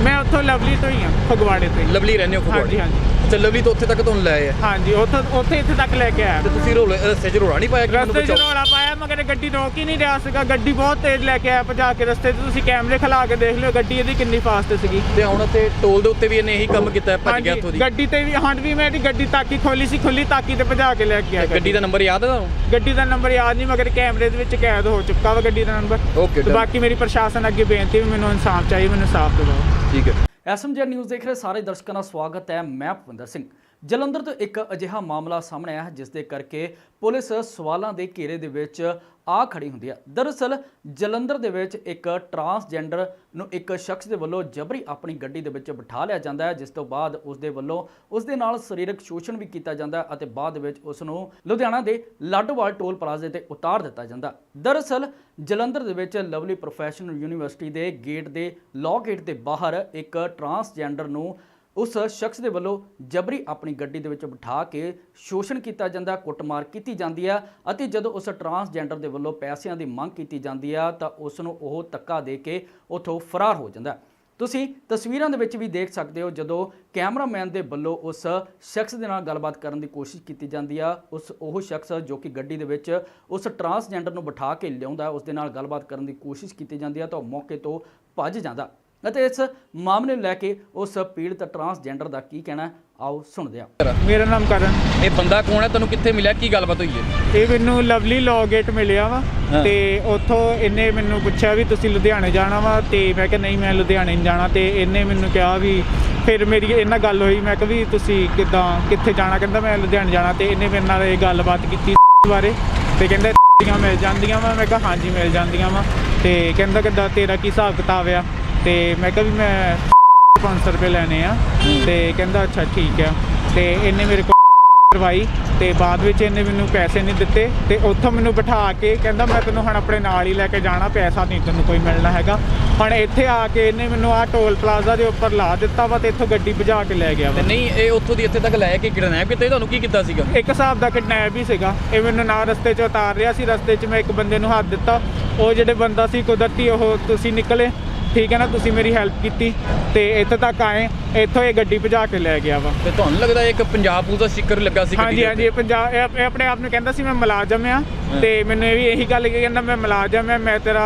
Speaker 2: ਮੈਂ ਉੱਥੋਂ ਲਵਲੀ ਤੋਂ ਹੀ ਹਾਂ ਫਗਵਾੜੇ ਤੋਂ ਹੀ
Speaker 3: ਲਵਲੀ ਰਹਿੰਦੇ ਹੋ
Speaker 2: ਹਾਂਜੀ
Speaker 3: ਫਗਵਾੜੇ
Speaker 2: ਹਾਂਜੀ।
Speaker 3: ਅੱਛਾ ਲਵਲੀ ਤੋਂ ਉੱਥੇ ਤੱਕ ਤੁਹਾਨੂੰ ਲੈ ਆਏ ਆ।
Speaker 2: ਹਾਂਜੀ ਉੱਥੋਂ ਉੱਥੇ ਇੱਥੇ ਤੱਕ ਲੈ ਕੇ ਆਇਆ।
Speaker 3: ਤੇ ਤੁਸੀਂ ਰੋਲੇ ਰਸਤੇ 'ਚ ਰੋੜਾ ਨਹੀਂ ਪਾਇਆ ਕਿ ਮੈਨੂੰ
Speaker 2: ਰਸਤੇ 'ਚ
Speaker 3: ਬਚਾਓ?
Speaker 2: ਰੌਲਾ ਪਾਇਆ ਮਗਰ ਗੱਡੀ ਰੋਕ ਹੀ ਨਹੀਂ ਰਿਹਾ ਸੀਗਾ। ਗੱਡੀ ਬਹੁਤ ਤੇਜ਼ ਲੈ ਕੇ ਆਇਆ ਭਜਾ ਕੇ ਰਸਤੇ 'ਚ। ਤੁਸੀਂ ਕੈਮਰੇ ਖਲਾ ਕੇ ਦੇਖ ਲਿਓ ਗੱਡੀ ਇਹਦੀ ਕਿੰਨੀ ਫਾਸਟ ਸੀਗੀ।
Speaker 3: ਤੇ ਹੁਣ ਇੱਥੇ ਟੋਲ ਦੇ ਉੱਤੇ ਵੀ ਇਹਨੇ ਇਹੀ ਕੰਮ ਕੀਤਾ ਹੈ, ਭੱਜ ਗਿਆ ਇੱਥੋਂ ਦੀ।
Speaker 2: ਗੱਡੀ ਤੇ ਵੀ ਹੁਣ ਵੀ ਮੈਂ ਇਹਦੀ ਗੱਡੀ ਤਾਕੀ ਖੋਲੀ ਸੀ ਖੁੱਲੀ ਤਾਕੀ ਤੇ ਭਜਾ ਕੇ ਲੈ ਕੇ ਆਇਆ
Speaker 3: ਗੱਡੀ ਦਾ ਨੰਬਰ ਯਾਦ ਹੈ ਤੁਹਾਨੂੰ?
Speaker 2: ਗੱਡੀ ਦਾ ਨੰਬਰ ਯਾਦ ਨਹੀਂ ਮਗਰ ਕੈਮਰੇ ਦੇ ਵਿੱਚ ਕੈਦ ਹੋ ਚੁੱਕਾ ਵਾ ਗੱਡੀ ਦਾ ਨੰਬਰ।
Speaker 3: ਓਕੇ
Speaker 2: ਤੇ ਬਾਕੀ ਮੇਰੀ ਪ੍ਰਸ਼ਾਸਨ ਅੱਗੇ ਬੇਨਤੀ ਵੀ ਮੈਨੂੰ ਇਨਸਾਫ ਚਾਹੀਦਾ ਮੈਨੂੰ ਇਨਸਾਫ ਦਿਵਾਓ।
Speaker 3: ਠੀਕ ਹੈ।
Speaker 1: ਐਸਐਮਜੀ ਨਿਊਜ਼ ਦੇਖ ਰਹੇ ਸਾਰੇ ਦਰਸ਼ਕਾਂ ਦਾ ਸਵਾਗਤ ਹੈ। ਮੈਂ ਭਵਿੰਦਰ ਸਿੰਘ। ਜਲੰਧਰ ਤੋਂ ਇੱਕ ਅਜਿਹਾ ਮਾਮਲਾ ਸਾਹਮਣੇ ਆਇਆ ਹੈ, ਜਿਸ ਦੇ ਕਰਕੇ ਪੁਲਿਸ ਸਵਾਲਾਂ ਦੇ ਘੇਰੇ ਦੇ ਵਿੱਚ ਆ ਖੜੀ ਹੁੰਦੀ ਹੈ। ਦਰਅਸਲ, ਜਲੰਧਰ ਦੇ ਵਿੱਚ ਇੱਕ ਟਰਾਂਸਜੈਂਡਰ ਨੂੰ ਇੱਕ ਸ਼ਖਸ ਦੇ ਵੱਲੋਂ ਜਬਰੀ ਆਪਣੀ ਗੱਡੀ ਦੇ ਵਿੱਚ ਬਿਠਾ ਲਿਆ ਜਾਂਦਾ ਹੈ, ਜਿਸ ਤੋਂ ਬਾਅਦ ਉਸ ਦੇ ਵੱਲੋਂ ਉਸ ਦੇ ਨਾਲ ਸਰੀਰਕ ਸ਼ੋਸ਼ਣ ਵੀ ਕੀਤਾ ਜਾਂਦਾ ਅਤੇ ਬਾਅਦ ਵਿੱਚ ਉਸ ਨੂੰ ਲੁਧਿਆਣਾ ਦੇ ਲਾਡੋਵਾਲ ਟੋਲ ਪਲਾਜ਼ੇ ਤੇ ਉਤਾਰ ਦਿੱਤਾ ਜਾਂਦਾ ਦਰਅਸਲ, ਜਲੰਧਰ ਦੇ ਵਿੱਚ ਲਵਲੀ ਪ੍ਰੋਫੈਸ਼ਨਲ ਯੂਨੀਵਰਸਿਟੀ ਦੇ ਗੇਟ ਦੇ, ਲਾਅ ਗੇਟ ਦੇ ਬਾਹਰ ਇੱਕ ਟਰਾਂਸਜੈਂਡਰ ਨੂੰ ਉਸ ਸ਼ਖਸ ਦੇ ਵੱਲੋਂ ਜਬਰੀ ਆਪਣੀ ਗੱਡੀ ਦੇ ਵਿੱਚ ਬਿਠਾ ਕੇ ਸ਼ੋਸ਼ਣ ਕੀਤਾ ਜਾਂਦਾ, ਕੁੱਟਮਾਰ ਕੀਤੀ ਜਾਂਦੀ ਆ ਅਤੇ ਜਦੋਂ ਉਸ ਟਰਾਂਸਜੈਂਡਰ ਦੇ ਵੱਲੋਂ ਪੈਸਿਆਂ ਦੀ ਮੰਗ ਕੀਤੀ ਜਾਂਦੀ ਆ ਤਾਂ ਉਸ ਨੂੰ ਉਹ ਧੱਕਾ ਦੇ ਕੇ ਉੱਥੋਂ ਫਰਾਰ ਹੋ ਜਾਂਦਾ। ਤੁਸੀਂ ਤਸਵੀਰਾਂ ਦੇ ਵਿੱਚ ਵੀ ਦੇਖ ਸਕਦੇ ਹੋ ਜਦੋਂ ਕੈਮਰਾਮੈਨ ਦੇ ਵੱਲੋਂ ਉਸ ਸ਼ਖਸ ਦੇ ਨਾਲ ਗੱਲਬਾਤ ਕਰਨ ਦੀ ਕੋਸ਼ਿਸ਼ ਕੀਤੀ ਜਾਂਦੀ ਆ, ਉਸ ਉਹ ਸ਼ਖਸ ਜੋ ਕਿ ਗੱਡੀ ਦੇ ਵਿੱਚ ਉਸ ਟਰਾਂਸਜੈਂਡਰ ਨੂੰ ਬਿਠਾ ਕੇ ਲਿਆਉਂਦਾ, ਉਸ ਦੇ ਨਾਲ ਗੱਲਬਾਤ ਕਰਨ ਦੀ ਕੋਸ਼ਿਸ਼ ਕੀਤੀ ਜਾਂਦੀ ਆ ਤਾਂ ਉਹ ਮੌਕੇ ਤੋਂ ਭੱਜ ਜਾਂਦਾ। ਅਤੇ ਇਸ ਮਾਮਲੇ ਨੂੰ ਲੈ ਕੇ ਉਸ ਪੀੜਤ ਟਰਾਂਸਜੈਂਡਰ ਦਾ ਕੀ ਕਹਿਣਾ? ਆਓ ਸੁਣਦੇ ਹਾਂ।
Speaker 2: ਮੇਰਾ ਨਾਮ ਕਰਨ।
Speaker 3: ਇਹ ਬੰਦਾ ਕੌਣ ਹੈ? ਤੁਹਾਨੂੰ ਕਿੱਥੇ ਮਿਲਿਆ? ਕੀ ਗੱਲਬਾਤ ਹੋਈ ਹੈ?
Speaker 2: ਇਹ ਮੈਨੂੰ ਲਵਲੀ ਲਾਅ ਗੇਟ ਮਿਲਿਆ ਵਾ। ਤੇ ਉੱਥੋਂ ਇਹਨੇ ਮੈਨੂੰ ਪੁੱਛਿਆ ਵੀ ਤੁਸੀਂ ਲੁਧਿਆਣੇ ਜਾਣਾ ਵਾ ਤੇ ਮੈਂ ਕਿਹਾ ਨਹੀਂ ਮੈਂ ਲੁਧਿਆਣੇ ਨਹੀਂ ਜਾਣਾ ਤੇ ਇਹਨੇ ਮੈਨੂੰ ਕਿਹਾ ਵੀ ਫਿਰ ਮੇਰੀ ਇਹ ਨਾਲ ਗੱਲ ਹੋਈ ਮੈਂ ਕਿਹਾ ਵੀ ਤੁਸੀਂ ਕਿੱਦਾਂ ਕਿੱਥੇ ਜਾਣਾ? ਕਹਿੰਦਾ ਮੈਂ ਲੁਧਿਆਣੇ ਜਾਣਾ ਤੇ ਇਹਨੇ ਮੇਰੇ ਨਾਲ ਇਹ ਗੱਲਬਾਤ ਕੀਤੀ ਬਾਰੇ ਤੇ ਕਹਿੰਦਾ ਮਿਲ ਜਾਂਦੀਆਂ ਵਾ। ਮੈਂ ਕਿਹਾ ਹਾਂਜੀ ਮਿਲ ਜਾਂਦੀਆਂ ਵਾ ਤੇ ਕਹਿੰਦਾ ਕਿੱਦਾਂ ਤੇਰਾ ਕੀ ਹਿਸਾਬ ਕਿਤਾਬ ਆ? ਤੇ ਮੈਂ ਕਿਹਾ ਵੀ ਮੈਂ 500 ਰੁਪਏ ਲੈਣੇ ਆ ਤੇ ਕਹਿੰਦਾ ਅੱਛਾ ਠੀਕ ਆ ਤੇ ਇਹਨੇ ਮੇਰੇ ਕੋਲ ਕਰਵਾਈ ਤੇ ਬਾਅਦ ਵਿੱਚ ਇਹਨੇ ਮੈਨੂੰ ਪੈਸੇ ਨਹੀਂ ਦਿੱਤੇ ਤੇ ਉੱਥੋਂ ਮੈਨੂੰ ਬਿਠਾ ਕੇ ਕਹਿੰਦਾ ਮੈਂ ਤੈਨੂੰ ਹੁਣ ਆਪਣੇ ਨਾਲ ਹੀ ਲੈ ਕੇ ਜਾਣਾ ਪੈਸਾ ਨਹੀਂ ਤੈਨੂੰ ਕੋਈ ਮਿਲਣਾ ਹੈਗਾ। ਹੁਣ ਇੱਥੇ ਆ ਕੇ ਇਹਨੇ ਮੈਨੂੰ ਆ ਟੋਲ ਪਲਾਜ਼ਾ ਦੇ ਉੱਪਰ ਲਾ ਦਿੱਤਾ ਵਾ ਤੇ ਇੱਥੋਂ ਗੱਡੀ ਭਜਾ ਕੇ ਲੈ ਗਿਆ
Speaker 3: ਤੇ
Speaker 2: ਵਾ
Speaker 3: ਨਹੀਂ ਇਹ ਉੱਥੋਂ ਦੀ ਇੱਥੇ ਤੱਕ ਲੈ ਕੇ ਕਿਡਨੈਪ ਕੀਤਾ ਤੁਹਾਨੂੰ ਕੀ ਕੀਤਾ ਸੀਗਾ?
Speaker 2: ਇੱਕ ਹਿਸਾਬ ਦਾ ਕਿਡਨੈਪ ਹੀ ਸੀਗਾ। ਇਹ ਮੈਨੂੰ ਨਾ ਰਸਤੇ 'ਚ ਉਤਾਰ ਰਿਹਾ ਸੀ ਰਸਤੇ 'ਚ ਮੈਂ ਇੱਕ ਬੰਦੇ ਨੂੰ ਹੱਥ ਦਿੱਤਾ। ਉਹ ਜਿਹੜੇ ਬੰਦਾ ਸੀ ਕੁਦਰਤੀ ਉਹ ਤੁਸੀਂ ਨਿਕਲੇ। ਠੀਕ ਹੈ ਨਾ ਤੁਸੀਂ ਮੇਰੀ ਹੈਲਪ ਕੀਤੀ ਤੇ ਇੱਥੇ ਤੱਕ ਆਏ ਇੱਥੋਂ ਇਹ ਗੱਡੀ ਭਜਾ ਕੇ ਲੈ ਗਿਆ ਵਾ।
Speaker 3: ਤੇ ਤੁਹਾਨੂੰ ਲੱਗਦਾ ਇੱਕ ਪੰਜਾਬ ਪੁਲਿਸ ਦਾ ਸਟicker ਲੱਗਾ ਸੀ
Speaker 2: ਹਾਂਜੀ ਹਾਂਜੀ ਇਹ ਪੰਜਾਬ ਇਹ ਆਪਣੇ ਆਪ ਨੂੰ ਕਹਿੰਦਾ ਸੀ ਮੈਂ ਮੁਲਾਜ਼ਮ ਆ ਤੇ ਮੈਨੂੰ ਇਹ ਵੀ ਇਹੀ ਗੱਲ ਕਹੀ ਕਹਿੰਦਾ ਮੈਂ ਮੁਲਾਜ਼ਮ ਆ ਮੈਂ ਤੇਰਾ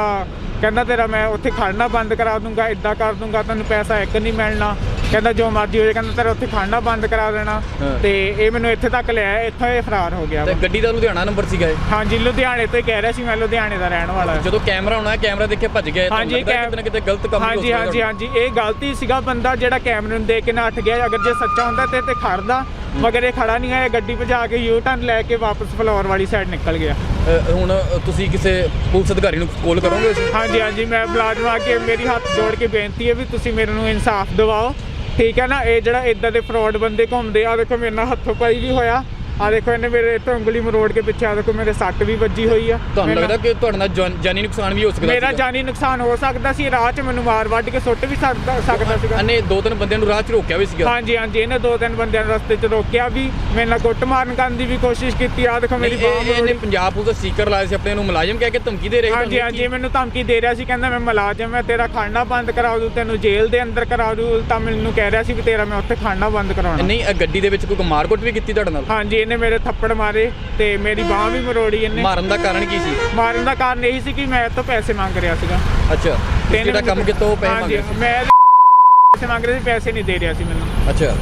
Speaker 2: ਕਹਿੰਦਾ ਤੇਰਾ ਮੈਂ ਉੱਥੇ ਖੜਨਾ ਬੰਦ ਕਰਾ ਦੂੰਗਾ ਇਦਾਂ ਕਰ ਦੂੰਗਾ ਤੈਨੂੰ ਪੈਸਾ ਇੱਕ ਨਹੀਂ ਮਿਲਣਾ। ਕਹਿੰਦਾ ਜੋ ਮਰਜ਼ੀ ਹੋ ਜਾਏ ਕਹਿੰਦਾ ਤੇਰਾ ਉੱਥੇ ਖੜਨਾ ਬੰਦ ਕਰਾ ਦੇਣਾ।
Speaker 3: ਹਾਂ।
Speaker 2: ਤੇ ਇਹ ਮੈਨੂੰ ਇੱਥੇ ਤੱਕ ਲਿਆ ਇੱਥੋਂ ਇਹ ਫਰਾਰ ਹੋ ਗਿਆ
Speaker 3: ਤੇ ਗੱਡੀ ਦਾ ਲੁਧਿਆਣਾ ਨੰਬਰ ਸੀਗਾ ਇਹ?
Speaker 2: ਹਾਂਜੀ ਲੁਧਿਆਣੇ ਤੋਂ ਹੀ ਕਹਿ ਰਿਹਾ ਸੀ ਮੈਂ ਲੁਧਿਆਣੇ ਦਾ ਰਹਿਣ ਵਾਲਾ। ਹਾਂ।
Speaker 3: ਜਦੋਂ ਕੈਮਰਾ ਹੋਣਾ ਕੈਮਰਾ ਦੇਖੇ ਭੱਜ ਗਿਆ
Speaker 2: ਹਾਂਜੀ,
Speaker 3: ਲੱਗਦਾ
Speaker 2: ਕੈਮ-
Speaker 3: ਕਿਤੇ ਨਾ ਕਿਤੇ ਗਲਤ ਕੰਮ ਵੀ ਹੋ
Speaker 2: ਹਾਂਜੀ
Speaker 3: ਸਕਦਾ
Speaker 2: ਹਾਂਜੀ ਹਾਂਜੀ ਇਹ ਗਲਤੀ ਸੀਗਾ ਬੰਦਾ ਜਿਹੜਾ ਕੈਮਰੇ ਨੂੰ ਦੇਖ ਕੇ ਨੱਠ ਗਿਆ ਅਗਰ ਜੇ ਸੱਚਾ ਹੁੰਦਾ ਤੇ ਤੇ ਖੜਦਾ ਮਗਰ ਇਹ ਖੜਾ ਨਹੀਂ ਆਇਆ ਗੱਡੀ ਭਜਾ ਕੇ ਯੂ ਟਰਨ ਲੈ ਕੇ ਵਾਪਸ ਫਲੋਰ ਵਾਲੀ ਸਾਈਡ ਨਿਕਲ ਗਿਆ।
Speaker 3: ਅ, ਹੁਣ ਤੁਸੀਂ ਕਿਸੇ ਪੁਲਿਸ ਅਧਿਕਾਰੀ ਨੂੰ ਕਾਲ ਕਰੋਗੇ
Speaker 2: ਹਾਂਜੀ ਹਾਂਜੀ ਮੈਂ ਆ ਕੇ ਮੇਰੀ ਹੱਥ ਜੋੜ ਕੇ ਬੇਨਤੀ ਹੈ ਵੀ ਤੁਸੀਂ ਮੇਰੇ ਨੂੰ ਇਨਸਾਫ ਦਿਵਾਓ। ਠੀਕ ਹੈ ਨਾ, ਇਹ ਜਿਹੜਾ ਇਦਾਂ ਦੇ ਫਰਾਡ ਬੰਦੇ ਘੁੰਮਦੇ ਆ ਦੇਖੋ ਮੇਰੇ ਨਾਲ ਹੱਥੋਂ ਪਾਈ ਵੀ ਹੋਇਆ। ਆ ਦੇਖੋ ਇਹਨੇ ਮੇਰੇ ਇੱਥੋਂ ਉਂਗਲੀ ਮਰੋੜ ਕੇ ਪਿੱਛੇ ਆ ਦੇਖੋ ਮੇਰੇ ਸੱਟ ਵੀ ਵੱਜੀ ਹੋਈ ਆ।
Speaker 3: ਤੁਹਾਨੂੰ ਲੱਗਦਾ ਕਿ ਤੁਹਾਡੇ ਨਾਲ ਜਾਨ- ਜਾਨੀ ਨੁਕਸਾਨ ਵੀ ਹੋ ਸਕਦਾ
Speaker 2: ਮੇਰਾ
Speaker 3: ਸੀਗਾ?
Speaker 2: ਜਾਨੀ ਨੁਕਸਾਨ ਹੋ ਸਕਦਾ ਸੀ ਰਾਹ 'ਚ ਮੈਨੂੰ ਮਾਰ ਵੱਢ ਕੇ ਸੁੱਟ ਵੀ ਸਕਦਾ ਸਕਦਾ ਸੀਗਾ।
Speaker 3: ਇਹਨੇ ਦੋ ਤਿੰਨ ਬੰਦਿਆਂ ਨੂੰ ਰਾਹ 'ਚ ਰੋਕਿਆ ਵੀ ਸੀਗਾ?
Speaker 2: ਹਾਂਜੀ ਹਾਂਜੀ ਇਹਨੇ ਦੋ ਤਿੰਨ ਬੰਦਿਆਂ ਨੂੰ ਰਸਤੇ 'ਚ ਰੋਕਿਆ ਵੀ ਮੇਰੇ ਨਾਲ ਕੁੱਟ ਮਾਰਨ ਕਰਨ ਦੀ ਵੀ ਕੋਸ਼ਿਸ਼ ਕੀਤੀ ਆ ਦੇਖੋ ਮੇਰੀ
Speaker 3: ਨਹੀਂ,
Speaker 2: ਬਾਹ
Speaker 3: ਇਹ- ਇਹਨੇ
Speaker 2: ਮਰੋੜੀ
Speaker 3: ਪੰਜਾਬ ਪੁਲਿਸ ਦਾ ਸਟicker ਲਾਇਆ ਸੀ ਆਪਣੇ ਨੂੰ ਮੁਲਾਜ਼ਮ ਕਹਿ ਕੇ ਧਮਕੀ ਦੇ ਰਹੇ ਸੀ
Speaker 2: ਹਾਂਜੀ
Speaker 3: ਤੁਹਾਨੂੰ
Speaker 2: ਹਾਂਜੀ ਮੈਨੂੰ ਧਮਕੀ ਦੇ ਰਿਹਾ ਸੀ ਕਹਿੰਦਾ ਮੈਂ ਮੁਲਾਜ਼ਮ ਮੈਂ ਤੇਰਾ ਖਾਣਾ ਬੰਦ ਕਰਾ ਦੂੰ ਤੈਨੂੰ ਜੇਲ੍ਹ ਦੇ ਅੰਦਰ ਕਰਾ ਦੂੰ ਤਾਂ ਮੈਨੂੰ ਕਹਿ ਰਿਹਾ ਸੀ ਵੀ ਤੇਰਾ ਮੈਂ ਉੱਥੇ ਖਾਣਾ ਬੰਦ ਕਰਾਉਣਾ।
Speaker 3: ਨਹੀਂ ਇਹ ਗੱਡੀ ਦੇ ਵਿੱਚ ਕੋਈ ਮਾਰਕੁੱਟ ਵੀ ਕੀਤੀ ਤੁਹਾਡੇ ਨਾਲ?
Speaker 2: ਹਾਂਜੀ ਇਹਨੇ ਮੇਰੇ ਥੱਪੜ ਮਾਰੇ ਤੇ ਮੇਰੀ ਬਾਹ ਵੀ ਮਰੋੜੀ ਇਹਨੇ।
Speaker 3: ਮਾਰਨ ਦਾ ਕਾਰਨ ਕੀ ਸੀ?
Speaker 2: ਮਾਰਨ ਦਾ ਕਾਰਨ ਇਹੀ ਸੀ ਕਿ ਮੈਂ ਤੋਂ ਪੈਸੇ ਮੰਗ ਰਿਹਾ ਸੀਗਾ।
Speaker 3: ਅੱਛਾ
Speaker 2: ਤੇ
Speaker 3: ਜਿਹੜਾ ਕੰਮ ਕੀਤਾ ਉਹ ਪੈਸੇ ਮੰਗੇ ਸੀ?
Speaker 2: ਮੈਂ ਪੈਸੇ ਮੰਗ ਰਿਹਾ ਸੀ ਪੈਸੇ ਨਹੀਂ ਦੇ ਰਿਹਾ ਸੀ ਮੈਨੂੰ।
Speaker 3: ਅੱਛਾ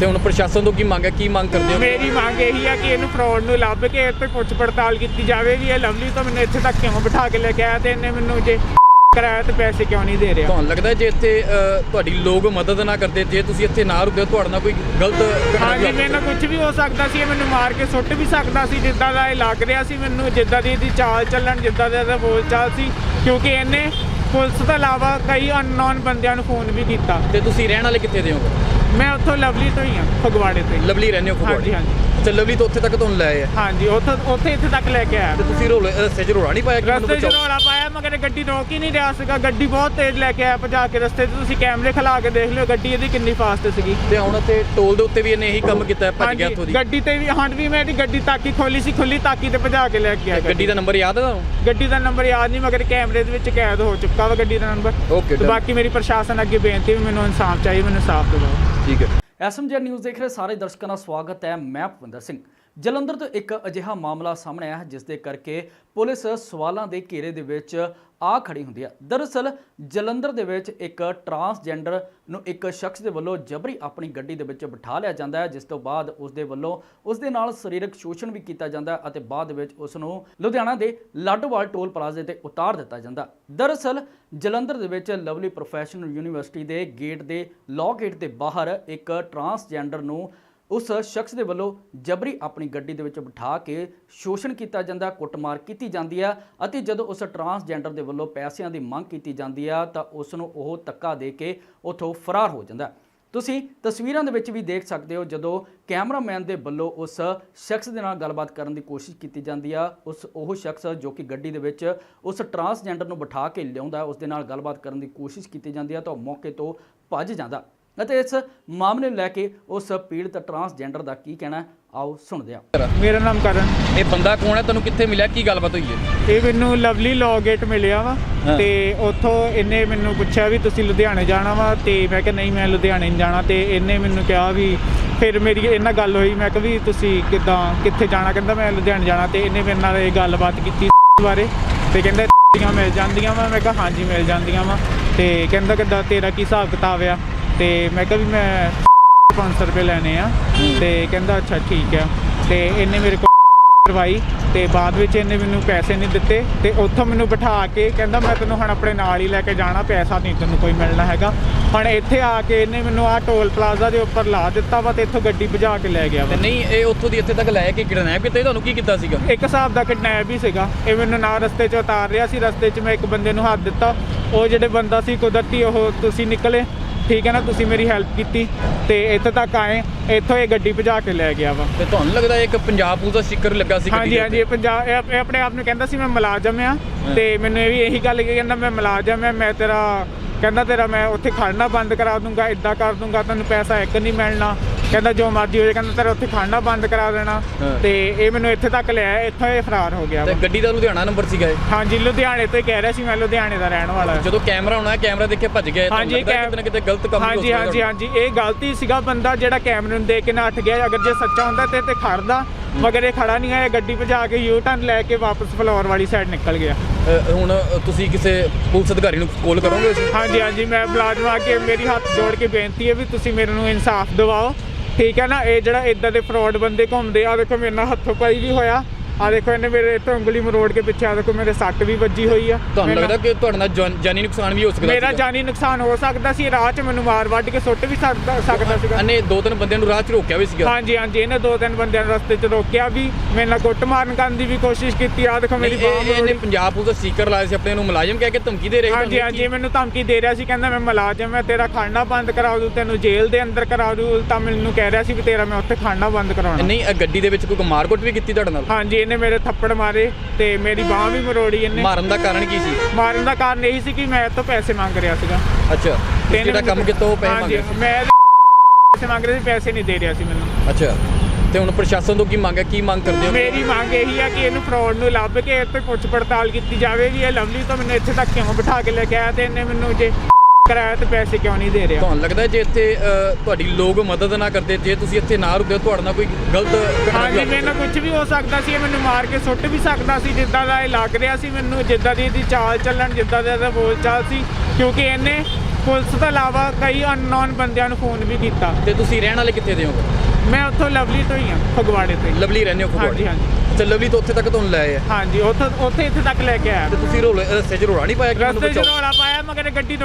Speaker 3: ਤੇ ਹੁਣ ਪ੍ਰਸ਼ਾਸਨ ਤੋਂ ਕੀ ਮੰਗ ਹੈ ਕੀ ਮੰਗ ਕਰਦੇ ਹੋ?
Speaker 2: ਮੇਰੀ ਮੰਗ ਇਹੀ ਆ ਕਿ ਇਹਨੂੰ ਫਰਾਡ ਨੂੰ ਲੱਭ ਕੇ ਇਹ ਤੇ ਪੁੱਛ ਪੜਤਾਲ ਕੀਤੀ ਜਾਵੇ ਵੀ ਇਹ ਲਵਲੀ ਤੋਂ ਮੈਨੂੰ ਇੱਥੇ ਤੱਕ ਕਿਉਂ ਬਿਠਾ ਕੇ ਲੈ ਕੇ ਆਇਆ ਤੇ ਇਹਨੇ ਮੈਨੂੰ ਜੇ ਕਰਾਇਆ ਤੇ ਪੈਸੇ ਕਿਉਂ ਨਹੀਂ ਦੇ ਰਿਹਾ?
Speaker 3: ਤੁਹਾਨੂੰ ਲੱਗਦਾ ਜੇ ਇੱਥੇ ਅ, ਤੁਹਾਡੀ ਲੋਕ ਮਦਦ ਨਾ ਕਰਦੇ ਜੇ ਤੁਸੀਂ ਇੱਥੇ ਨਾ ਰੁਕਦੇ ਤੁਹਾਡੇ ਨਾਲ ਕੋਈ ਗਲਤ ਘਟਨਾ
Speaker 2: ਹਾਂਜੀ ਮੇਰੇ ਨਾਲ ਕੁਝ ਵੀ ਹੋ ਸਕਦਾ ਸੀ ਇਹ ਮੈਨੂੰ ਮਾਰ ਕੇ ਸੁੱਟ ਵੀ ਸਕਦਾ ਸੀ ਜਿੱਦਾਂ ਦਾ ਇਹ ਲੱਗ ਰਿਹਾ ਸੀ ਮੈਨੂੰ ਜਿੱਦਾਂ ਦੀ ਇਹਦੀ ਚਾਲ ਚੱਲਣ ਜਿੱਦਾਂ ਦਾ ਇਹਦਾ ਬੋਲ ਚਾਲ ਸੀ ਕਿਉਂਕਿ ਇਹਨੇ ਪੁਲਿਸ ਤੋਂ ਇਲਾਵਾ ਕਈ ਅਨਨੋਨ ਬੰਦਿਆਂ ਨੂੰ ਫੋਨ ਵੀ ਕੀਤਾ।
Speaker 3: ਤੇ ਤੁਸੀਂ ਰਹਿਣ ਵਾਲੇ ਕਿੱਥੇ ਦੇ ਹੋ?
Speaker 2: ਮੈਂ ਉੱਥੋਂ ਲਵਲੀ ਤੋਂ ਹੀ ਆ ਫਗਵਾੜੇ ਤੋਂ ਹੀ।
Speaker 3: ਲਵਲੀ ਰਹਿੰਦੇ ਹੋ ਫਗਵਾੜੇ?
Speaker 2: ਹਾਂਜੀ, ਹਾਂਜੀ।
Speaker 3: ਅੱਛਾ ਲਵਲੀ ਤੋਂ ਉੱਥੇ ਤੱਕ ਤੁਹਾਨੂੰ ਲੈ ਆਏ ਆ?
Speaker 2: ਹਾਂਜੀ ਉੱਥੋਂ ਉੱਥੇ ਇੱਥੇ ਤੱਕ ਲੈ ਕੇ ਆਇਆ।
Speaker 3: ਤੇ ਤੁਸੀਂ ਰੋਲੇ ਰਸਤੇ 'ਚ ਰੋਲਾ ਨਹੀਂ ਪਾਇਆ ਕਿ ਮੈਨੂੰ
Speaker 2: ਰਸਤੇ 'ਚ
Speaker 3: ਬਚਾਓ?
Speaker 2: ਰੌਲਾ ਪਾਇਆ ਮਗਰ ਗੱਡੀ ਰੋਕ ਹੀ ਨਹੀਂ ਰਿਹਾ ਸੀਗਾ। ਗੱਡੀ ਬਹੁਤ ਤੇਜ਼ ਲੈ ਕੇ ਆਇਆ ਭਜਾ ਕੇ ਰਸਤੇ 'ਚ। ਤੁਸੀਂ ਕੈਮਰੇ ਖਲਾ ਕੇ ਦੇਖ ਲਿਓ ਗੱਡੀ ਇਹਦੀ ਕਿੰਨੀ ਫਾਸਟ ਸੀਗੀ।
Speaker 3: ਤੇ ਹੁਣ ਇੱਥੇ ਟੋਲ ਦੇ ਉੱਤੇ ਵੀ ਇਹਨੇ ਇਹੀ ਕੰਮ ਕੀਤਾ ਹੈ, ਭੱਜ ਗਿਆ ਦੀ।
Speaker 2: ਗੱਡੀ ਤੇ ਵੀ ਹੁਣ ਵੀ ਮੇਰੀ ਗੱਡੀ ਤਾਕੀ ਖੋਲੀ ਸੀ ਖੁੱਲੀ ਤਾਕੀ ਤੇ ਭਜਾ ਕੇ ਲੈ ਕੇ ਆਇਆ
Speaker 3: ਗੱਡੀ ਦਾ ਨੰਬਰ ਯਾਦ ਹੈ ਤੁਹਾਨੂੰ?
Speaker 2: ਗੱਡੀ ਦਾ ਨੰਬਰ ਯਾਦ ਨਹੀਂ ਮਗਰ ਕੈਮਰੇ ਦੇ ਵਿੱਚ ਕੈਦ ਹੋ ਚੁੱਕਾ ਵਾ ਗੱਡੀ ਦਾ ਨੰਬਰ।
Speaker 3: Okay,
Speaker 2: ਤੇ
Speaker 3: done.
Speaker 2: ਬਾਕੀ ਮੇਰੀ ਪ੍ਰਸ਼ਾਸਨ ਅੱਗੇ ਬੇਨਤੀ ਵੀ ਮੈਨੂੰ ਇਨਸਾਫ ਚਾਹੀਏ ਮੈਨੂੰ ਇਨਸਾਫ ਦਿਵਾਓ।
Speaker 3: ਠੀਕ ਹੈ।
Speaker 1: ਐਸਐਮਜੀ ਨਿਊਜ਼ ਦੇਖ ਰਹੇ ਸਾਰੇ ਦਰਸ਼ਕਾਂ ਦਾ ਸਵਾਗਤ ਹੈ। ਮੈਂ ਭਵਿੰਦਰ ਸਿੰਘ। ਜਲੰਧਰ ਤੋਂ ਇੱਕ ਅਜਿਹਾ ਮਾਮਲਾ ਸਾਹਮਣੇ ਆਇਆ ਜਿਸ ਦੇ ਕਰਕੇ ਪੁਲਿਸ ਸਵਾਲਾਂ ਦੇ ਘੇਰੇ ਦੇ ਵਿੱਚ ਆ ਖੜੀ ਹੁੰਦੀ ਹੈ। ਦਰਅਸਲ, ਜਲੰਧਰ ਦੇ ਵਿੱਚ ਇੱਕ ਟਰਾਂਸਜੈਂਡਰ ਨੂੰ ਇੱਕ ਸ਼ਖਸ ਦੇ ਵੱਲੋਂ ਜਬਰੀ ਆਪਣੀ ਗੱਡੀ ਦੇ ਵਿੱਚ ਬਿਠਾ ਲਿਆ ਜਾਂਦਾ ਹੈ, ਜਿਸ ਤੋਂ ਬਾਅਦ ਉਸ ਦੇ ਵੱਲੋਂ ਉਸ ਦੇ ਨਾਲ ਸਰੀਰਕ ਸ਼ੋਸ਼ਣ ਵੀ ਕੀਤਾ ਜਾਂਦਾ ਹੈ ਅਤੇ ਬਾਅਦ ਵਿੱਚ ਉਸ ਨੂੰ ਲੁਧਿਆਣਾ ਦੇ ਲਾਡੋਵਾਲ ਟੋਲ ਪਲਾਜ਼ੇ ਤੇ ਉਤਾਰ ਦਿੱਤਾ ਜਾਂਦਾ ਦਰਅਸਲ, ਜਲੰਧਰ ਦੇ ਵਿੱਚ ਲਵਲੀ ਪ੍ਰੋਫੈਸ਼ਨਲ ਯੂਨੀਵਰਸਿਟੀ ਦੇ ਗੇਟ ਦੇ, ਲਾਅ ਗੇਟ ਦੇ ਬਾਹਰ ਇੱਕ ਟਰਾਂਸਜੈਂਡਰ ਨੂੰ ਉਸ ਸ਼ਖਸ ਦੇ ਵੱਲੋਂ ਜਬਰੀ ਆਪਣੀ ਗੱਡੀ ਦੇ ਵਿੱਚ ਬਿਠਾ ਕੇ ਸ਼ੋਸ਼ਣ ਕੀਤਾ ਜਾਂਦਾ, ਕੁੱਟਮਾਰ ਕੀਤੀ ਜਾਂਦੀ ਹੈ ਅਤੇ ਜਦੋਂ ਉਸ ਟਰਾਂਸਜੈਂਡਰ ਦੇ ਵੱਲੋਂ ਪੈਸਿਆਂ ਦੀ ਮੰਗ ਕੀਤੀ ਜਾਂਦੀ ਆ ਤਾਂ ਉਸ ਨੂੰ ਉਹ ਧੱਕਾ ਦੇ ਕੇ ਉੱਥੋਂ ਫਰਾਰ ਹੋ ਜਾਂਦਾ। ਤੁਸੀਂ ਤਸਵੀਰਾਂ ਦੇ ਵਿੱਚ ਵੀ ਦੇਖ ਸਕਦੇ ਹੋ ਜਦੋਂ ਕੈਮਰਾਮੈਨ ਦੇ ਵੱਲੋਂ ਉਸ ਸ਼ਖਸ ਦੇ ਨਾਲ ਗੱਲਬਾਤ ਕਰਨ ਦੀ ਕੋਸ਼ਿਸ਼ ਕੀਤੀ ਜਾਂਦੀ ਆ, ਉਸ ਉਹ ਸ਼ਖਸ ਜੋ ਕਿ ਗੱਡੀ ਦੇ ਵਿੱਚ ਉਸ ਟਰਾਂਸਜੈਂਡਰ ਨੂੰ ਬਿਠਾ ਕੇ ਲਿਆਉਂਦਾ, ਉਸ ਦੇ ਨਾਲ ਗੱਲਬਾਤ ਕਰਨ ਦੀ ਕੋਸ਼ਿਸ਼ ਕੀਤੀ ਜਾਂਦੀ ਆ ਤਾਂ ਉਹ ਮੌਕੇ ਤੋਂ ਭੱਜ ਜਾਂਦਾ। ਅਤੇ ਇਸ ਮਾਮਲੇ ਨੂੰ ਲੈ ਕੇ ਉਸ ਪੀੜਤ ਟਰਾਂਸਜੈਂਡਰ ਦਾ ਕੀ ਕਹਿਣਾ ਹੈ? ਆਓ ਸੁਣਦੇ ਹਾਂ।
Speaker 2: ਮੇਰਾ ਨਾਮ ਕਰਨ।
Speaker 3: ਇਹ ਬੰਦਾ ਕੌਣ ਹੈ? ਤੁਹਾਨੂੰ ਕਿੱਥੇ ਮਿਲਿਆ? ਕੀ ਗੱਲਬਾਤ ਹੋਈ ਹੈ?
Speaker 2: ਇਹ ਮੈਨੂੰ ਲਵਲੀ ਲਾਅ ਗੇਟ ਮਿਲਿਆ ਵਾ
Speaker 3: ਹਾਂ।
Speaker 2: ਤੇ ਉੱਥੋਂ ਇਹਨੇ ਮੈਨੂੰ ਪੁੱਛਿਆ ਵੀ ਤੁਸੀਂ ਲੁਧਿਆਣੇ ਜਾਣਾ ਵਾ ਤੇ ਮੈਂ ਕਿਹਾ ਨਹੀਂ ਮੈਂ ਲੁਧਿਆਣੇ ਨਹੀਂ ਜਾਣਾ ਤੇ ਇਹਨੇ ਮੈਨੂੰ ਕਿਹਾ ਵੀ ਫਿਰ ਮੇਰੀ ਇਹਨਾਂ ਗੱਲ ਹੋਈ ਮੈਂ ਕਿਹਾ ਵੀ ਤੁਸੀਂ ਕਿੱਦਾਂ ਕਿੱਥੇ ਜਾਣਾ? ਕਹਿੰਦਾ ਮੈਂ ਲੁਧਿਆਣੇ ਜਾਣਾ ਤੇ ਇਹਨੇ ਮੇਰੇ ਨਾਲ ਇਹ ਗੱਲਬਾਤ ਕੀਤੀ ਬਾਰੇ ਤੇ ਕਹਿੰਦਾ ਦੀਆਂ ਮਿਲ ਜਾਂਦੀਆਂ ਵਾ? ਮੈਂ ਕਿਹਾ ਹਾਂਜੀ ਮਿਲ ਜਾਂਦੀਆਂ ਵਾ। ਤੇ ਕਹਿੰਦਾ ਕਿੱਦਾਂ ਤੇਰਾ ਕੀ ਹਿਸਾਬ ਕਿਤਾਬ ਆ? ਤੇ ਮੈਂ ਕਿਹਾ ਵੀ ਮੈਂ 500 ਰੁਪਏ ਲੈਣੇ ਆ ਤੇ ਕਹਿੰਦਾ ਅੱਛਾ ਠੀਕ ਆ ਤੇ ਇਹਨੇ ਮੇਰੇ ਕੋਲ ਕਰਵਾਈ ਤੇ ਬਾਅਦ ਵਿੱਚ ਇਹਨੇ ਮੈਨੂੰ ਪੈਸੇ ਨਹੀਂ ਦਿੱਤੇ ਤੇ ਉੱਥੋਂ ਮੈਨੂੰ ਬਿਠਾ ਕੇ ਕਹਿੰਦਾ ਮੈਂ ਤੈਨੂੰ ਹੁਣ ਆਪਣੇ ਨਾਲ ਹੀ ਲੈ ਕੇ ਜਾਣਾ ਪੈਸਾ ਨਹੀਂ ਤੈਨੂੰ ਕੋਈ ਮਿਲਣਾ ਹੈਗਾ। ਹੁਣ ਇੱਥੇ ਆ ਕੇ ਇਹਨੇ ਮੈਨੂੰ ਆ ਟੋਲ ਪਲਾਜ਼ਾ ਦੇ ਉੱਪਰ ਲਾ ਦਿੱਤਾ ਵਾ ਤੇ ਇੱਥੋਂ ਗੱਡੀ ਭਜਾ ਕੇ ਲੈ ਗਿਆ ਵਾ।
Speaker 3: ਨਹੀਂ ਇਹ ਉੱਥੋਂ ਦੀ ਇੱਥੇ ਤੱਕ ਲੈ ਕੇ ਕਿਡਨੈਪ ਕੀਤਾ ਤੁਹਾਨੂੰ ਕੀ ਕੀਤਾ ਸੀਗਾ?
Speaker 2: ਇੱਕ ਹਿਸਾਬ ਦਾ ਕਿਡਨੈਪ ਹੀ ਸੀਗਾ। ਇਹ ਮੈਨੂੰ ਨਾ ਰਸਤੇ 'ਚ ਉਤਾਰ ਰਿਹਾ ਸੀ ਰਸਤੇ 'ਚ ਮੈਂ ਇੱਕ ਬੰਦੇ ਨੂੰ ਹੱਥ ਦਿੱਤਾ। ਉਹ ਜਿਹੜੇ ਬੰਦਾ ਸੀ ਕੁਦਰਤੀ ਉਹ ਤੁਸੀਂ ਨਿਕਲੇ। ਠੀਕ ਹੈ ਨਾ ਤੁਸੀਂ ਮੇਰੀ ਹੈਲਪ ਕੀਤੀ ਤੇ ਇੱਥੇ ਤੱਕ ਆਏ ਇੱਥੋਂ ਇਹ ਗੱਡੀ ਭਜਾ ਕੇ ਲੈ ਗਿਆ ਵਾ।
Speaker 3: ਤੇ ਤੁਹਾਨੂੰ ਲੱਗਦਾ ਇੱਕ ਪੰਜਾਬ ਪੁਲਿਸ ਦਾ ਸਟicker ਲੱਗਾ ਸੀ ਗੱਡੀ
Speaker 2: ਹਾਂਜੀ ਹਾਂਜੀ ਇਹ ਪੰਜਾਬ ਇਹ ਇਹ ਆਪਣੇ ਆਪ ਨੂੰ ਕਹਿੰਦਾ ਸੀ ਮੈਂ ਮੁਲਾਜ਼ਮ ਆ ਤੇ ਮੈਨੂੰ ਇਹ ਵੀ ਇਹੀ ਗੱਲ ਕਿ ਕਹਿੰਦਾ ਮੈਂ ਮੁਲਾਜ਼ਮ ਆ ਮੈਂ ਤੇਰਾ ਕਹਿੰਦਾ ਤੇਰਾ ਮੈਂ ਉੱਥੇ ਖੜਨਾ ਬੰਦ ਕਰਾ ਦੂੰਗਾ ਇਦਾਂ ਕਰ ਦੂੰਗਾ ਤੈਨੂੰ ਪੈਸਾ ਇੱਕ ਨਹੀਂ ਮਿਲਣਾ। ਕਹਿੰਦਾ ਜੋ ਮਰਜ਼ੀ ਹੋ ਜਾਏ ਕਹਿੰਦਾ ਤੇਰਾ ਉੱਥੇ ਖੜਨਾ ਬੰਦ ਕਰਾ ਦੇਣਾ। ਤੇ ਇਹ ਮੈਨੂੰ ਇੱਥੇ ਤੱਕ ਲਿਆਇਆ ਇੱਥੋਂ ਇਹ ਫਰਾਰ ਹੋ ਗਿਆ
Speaker 3: ਤੇ ਗੱਡੀ ਦਾ ਲੁਧਿਆਣਾ ਨੰਬਰ ਸੀਗਾ ਇਹ?
Speaker 2: ਹਾਂਜੀ ਲੁਧਿਆਣੇ ਤੋਂ ਹੀ ਕਹਿ ਰਿਹਾ ਸੀ ਮੈਂ ਲੁਧਿਆਣੇ ਦਾ ਰਹਿਣ ਵਾਲਾ।
Speaker 3: ਜਦੋਂ ਕੈਮਰਾ ਹੋਣਾ ਕੈਮਰਾ ਦੇਖੇ ਭੱਜ ਗਿਆ
Speaker 2: ਹਾਂਜੀ
Speaker 3: ਲੱਗਦਾ ਕਿਤੇ ਨਾ ਕਿਤੇ ਗਲਤ ਕੰਮ ਹੋ
Speaker 2: ਹਾਂਜੀ ਹਾਂਜੀ ਹਾਂਜੀ ਇਹ ਗਲਤੀ ਸੀਗਾ ਬੰਦਾ ਜਿਹੜਾ ਕੈਮਰੇ ਨੂੰ ਦੇਖ ਕੇ ਨਾ ਹਟ ਗਿਆ ਅਗਰ ਜੇ ਸੱਚਾ ਹੁੰਦਾ ਤੇ ਤੇ ਖੜਦਾ ਮਗਰ ਇਹ ਖੜਾ ਨਹੀਂ ਆਇਆ ਗੱਡੀ ਭਜਾ ਕੇ ਯੂ ਟਰਨ ਲੈ ਕੇ ਵਾਪਸ ਫਲੋਰ ਵਾਲੀ ਸਾਈਡ ਨਿਕਲ ਗਿਆ।
Speaker 3: ਹੁਣ ਤੁਸੀਂ ਕਿਸੇ ਪੁਲਿਸ ਅਧਿਕਾਰੀ ਨੂੰ ਕਾਲ ਕਰੋਗੇ
Speaker 2: ਹਾਂਜੀ ਹਾਂਜੀ ਮੈਂ ਆ ਕੇ ਮੇਰੀ ਹੱਥ ਜੋੜ ਕੇ ਬੇਨਤੀ ਹੈ ਵੀ ਤੁਸੀਂ ਮੇਰੇ ਨੂੰ ਇਨਸਾਫ ਦਿਵਾਓ। ਠੀਕ ਹੈ ਨਾ, ਇਹ ਜਿਹੜਾ ਇਦਾਂ ਦੇ ਫਰਾਡ ਬੰਦੇ ਘੁੰਮਦੇ ਆ ਦੇਖੋ ਮੇਰੇ ਨਾਲ ਹੱਥੋਂ ਪਾਈ ਵੀ ਹੋਇਆ। ਆ ਦੇਖੋ ਇਹਨੇ ਮੇਰੇ ਇੱਥੋਂ ਉਂਗਲੀ ਮਰੋੜ ਕੇ ਪਿੱਛੇ ਆ ਦੇਖੋ ਮੇਰੇ ਸੱਟ ਵੀ ਵੱਜੀ ਹੋਈ ਆ।
Speaker 3: ਤੁਹਾਨੂੰ ਲੱਗਦਾ ਕਿ ਤੁਹਾਡੇ ਨਾਲ ਜਾਨ- ਨੁਕਸਾਨ ਵੀ ਹੋ ਸਕਦਾ
Speaker 2: ਮੇਰਾ? ਜਾਨੀ ਨੁਕਸਾਨ ਹੋ ਸਕਦਾ ਸੀ ਰਾਹ 'ਚ ਮੈਨੂੰ ਮਾਰ ਵੱਢ ਕੇ ਸੁੱਟ ਵੀ ਸਕਦਾ ਸਕਦਾ ਸੀਗਾ।
Speaker 3: ਇਹਨੇ ਦੋ ਤਿੰਨ ਬੰਦਿਆਂ ਨੂੰ ਰਾਹ 'ਚ ਰੋਕਿਆ ਵੀ ਸੀਗਾ?
Speaker 2: ਹਾਂਜੀ ਹਾਂਜੀ ਇਹਨੇ ਦੋ ਤਿੰਨ ਬੰਦਿਆਂ ਨੂੰ ਰਸਤੇ 'ਚ ਰੋਕਿਆ ਵੀ ਮੇਰੇ ਨਾਲ ਕੁੱਟ ਮਾਰਨ ਕਰਨ ਦੀ ਵੀ ਕੋਸ਼ਿਸ਼ ਕੀਤੀ ਆ ਦੇਖੋ ਮੇਰੀ ਬਾਹ
Speaker 3: ਇਹ- ਇਹਨੇ ਪੰਜਾਬ ਪੁਲਿਸ ਦਾ ਸਟicker ਲਾਇਆ ਸੀ ਆਪਣੇ ਨੂੰ ਮੁਲਾਜ਼ਮ ਕਹਿ ਕੇ ਧਮਕੀ ਦੇ ਰਹੇ
Speaker 2: ਹਾਂਜੀ ਹਾਂਜੀ ਮੈਨੂੰ ਧਮਕੀ ਦੇ ਰਿਹਾ ਸੀ ਕਹਿੰਦਾ ਮੈਂ ਮੁਲਾਜ਼ਮ ਮੈਂ ਤੇਰਾ ਖਾਣਾ ਬੰਦ ਕਰਾ ਦੂੰ ਤੈਨੂੰ ਜੇਲ੍ਹ ਦੇ ਅੰਦਰ ਕਰਾ ਦੂੰ ਤਾਂ ਮੈਨੂੰ ਕਹਿ ਰਿਹਾ ਸੀ ਵੀ ਤੇਰਾ ਮੈਂ ਉੱਥੇ ਖਾਣਾ ਬੰਦ ਕਰਾਉਣਾ।
Speaker 3: ਨਹੀਂ ਇਹ ਗੱਡੀ ਦੇ ਵਿੱਚ ਕੋਈ ਮਾਰਕੁੱਟ ਵੀ ਕੀਤੀ ਤੁਹਾਡੇ ਨਾਲ?
Speaker 2: ਹਾਂਜੀ ਇਹਨੇ ਮੇਰੇ ਥੱਪੜ ਮਾਰੇ ਤੇ ਮੇਰੀ ਬਾਹ ਵੀ ਮਰੋੜੀ ਇਹਨੇ।
Speaker 3: ਮਾਰਨ ਦਾ ਕਾਰਨ ਕੀ ਸੀ?
Speaker 2: ਮਾਰਨ ਦਾ ਕਾਰਨ ਇਹੀ ਸੀ ਕਿ ਮੈਂ ਇਹ ਤੋਂ ਪੈਸੇ ਮੰਗ ਰਿਹਾ ਸੀਗਾ।
Speaker 3: ਅੱਛਾ ਤੁਸੀਂ ਜਿਹੜਾ ਕੰਮ ਕੀਤਾ ਪੈਸੇ
Speaker 2: ਹਾਂਜੀ,
Speaker 3: ਮੰਗੇ
Speaker 2: ਮੈਂ ਪੈਸੇ ਮੰਗ ਰਿਹਾ ਸੀ ਪੈਸੇ ਨਹੀਂ ਦੇ ਰਿਹਾ ਸੀ ਮੈਨੂੰ।
Speaker 3: ਅੱਛਾ ਤੇ ਹੁਣ ਪ੍ਰਸ਼ਾਸਨ ਤੋਂ ਕੀ ਮੰਗ ਹੈ ਕੀ ਮੰਗ ਕਰਦੇ ਹੋ?
Speaker 2: ਮੇਰੀ ਮੰਗ ਇਹੀ ਆ ਕਿ ਇਹਨੂੰ ਫਰਾਡ ਨੂੰ ਲੱਭ ਕੇ ਇਹ ਤੇ ਪੁੱਛ ਪੜਤਾਲ ਕੀਤੀ ਜਾਵੇ ਵੀ ਇਹ ਲਵਲੀ ਤੋਂ ਮੈਨੂੰ ਇੱਥੇ ਤੱਕ ਕਿਉਂ ਬਿਠਾ ਕੇ ਲੈ ਕੇ ਆਇਆ ਤੇ ਇਹਨੇ ਮੈਨੂੰ ਜੇ ਕਰਾਇਆ ਤੇ ਪੈਸੇ ਕਿਉਂ ਨਹੀਂ ਦੇ ਰਿਹਾ?
Speaker 3: ਤੁਹਾਨੂੰ ਲੱਗਦਾ ਜੇ ਇੱਥੇ ਤੁਹਾਡੀ ਲੋਕ ਮਦਦ ਨਾ ਕਰਦੇ ਜੇ ਤੁਸੀਂ ਇੱਥੇ ਨਾ ਰੁਕਦੇ ਤੁਹਾਡੇ ਨਾਲ ਕੋਈ ਗਲਤ
Speaker 2: ਹਾਂਜੀ ਮੇਰੇ ਨਾਲ ਕੁਝ ਵੀ ਹੋ ਸਕਦਾ ਸੀ ਮੈਨੂੰ ਮਾਰ ਕੇ ਸੁੱਟ ਵੀ ਸਕਦਾ ਸੀ ਜਿੱਦਾਂ ਦਾ ਇਹ ਲੱਗ ਰਿਹਾ ਸੀ ਮੈਨੂੰ ਜਿੱਦਾਂ ਦੀ ਇਹਦੀ ਚਾਲ ਚੱਲਣ ਜਿੱਦਾਂ ਦਾ ਇਹਦਾ ਬੋਲ ਚਾਲ ਸੀ ਕਿਉਂਕਿ ਇਹਨੇ ਪੁਲਿਸ ਤੋਂ ਇਲਾਵਾ ਕਈ ਅਨਨੋਨ ਬੰਦਿਆਂ ਨੂੰ ਫੋਨ ਵੀ ਕੀਤਾ।
Speaker 3: ਤੇ ਤੁਸੀਂ ਰਹਿਣ ਵਾਲੇ ਕਿੱਥੇ ਦੇ ਹੋ?
Speaker 2: ਮੈਂ ਉੱਥੋਂ ਲਵਲੀ ਤੋਂ ਹੀ ਹਾਂ ਫਗਵਾੜੇ ਤੋਂ
Speaker 3: ਲਵਲੀ ਰਹਿੰਦੇ ਹੋ
Speaker 2: ਹਾਂਜੀ
Speaker 3: ਫਗਵਾੜੇ?
Speaker 2: ਹਾਂਜੀ
Speaker 3: ਅੱਛਾ ਲਵਲੀ ਤੋਂ ਉੱਥੇ ਤੱਕ ਤੁਹਾਨੂੰ ਲੈ ਆਏ ਆ?
Speaker 2: ਹਾਂਜੀ ਉੱਥੋਂ ਉੱਥੇ ਇੱਥੇ ਤੱਕ ਲੈ ਕੇ ਆਇਆ।
Speaker 3: ਤੇ ਤੁਸੀਂ ਰੋਲੇ ਰਸਤੇ 'ਚ ਰੋੜਾ ਨਹੀਂ ਪਾਇਆ ਕਿ ਮੈਨੂੰ
Speaker 2: ਰਸਤੇ 'ਚ ਰੌਲਾ ਪਾਇਆ ਮਗਰ ਗੱਡੀ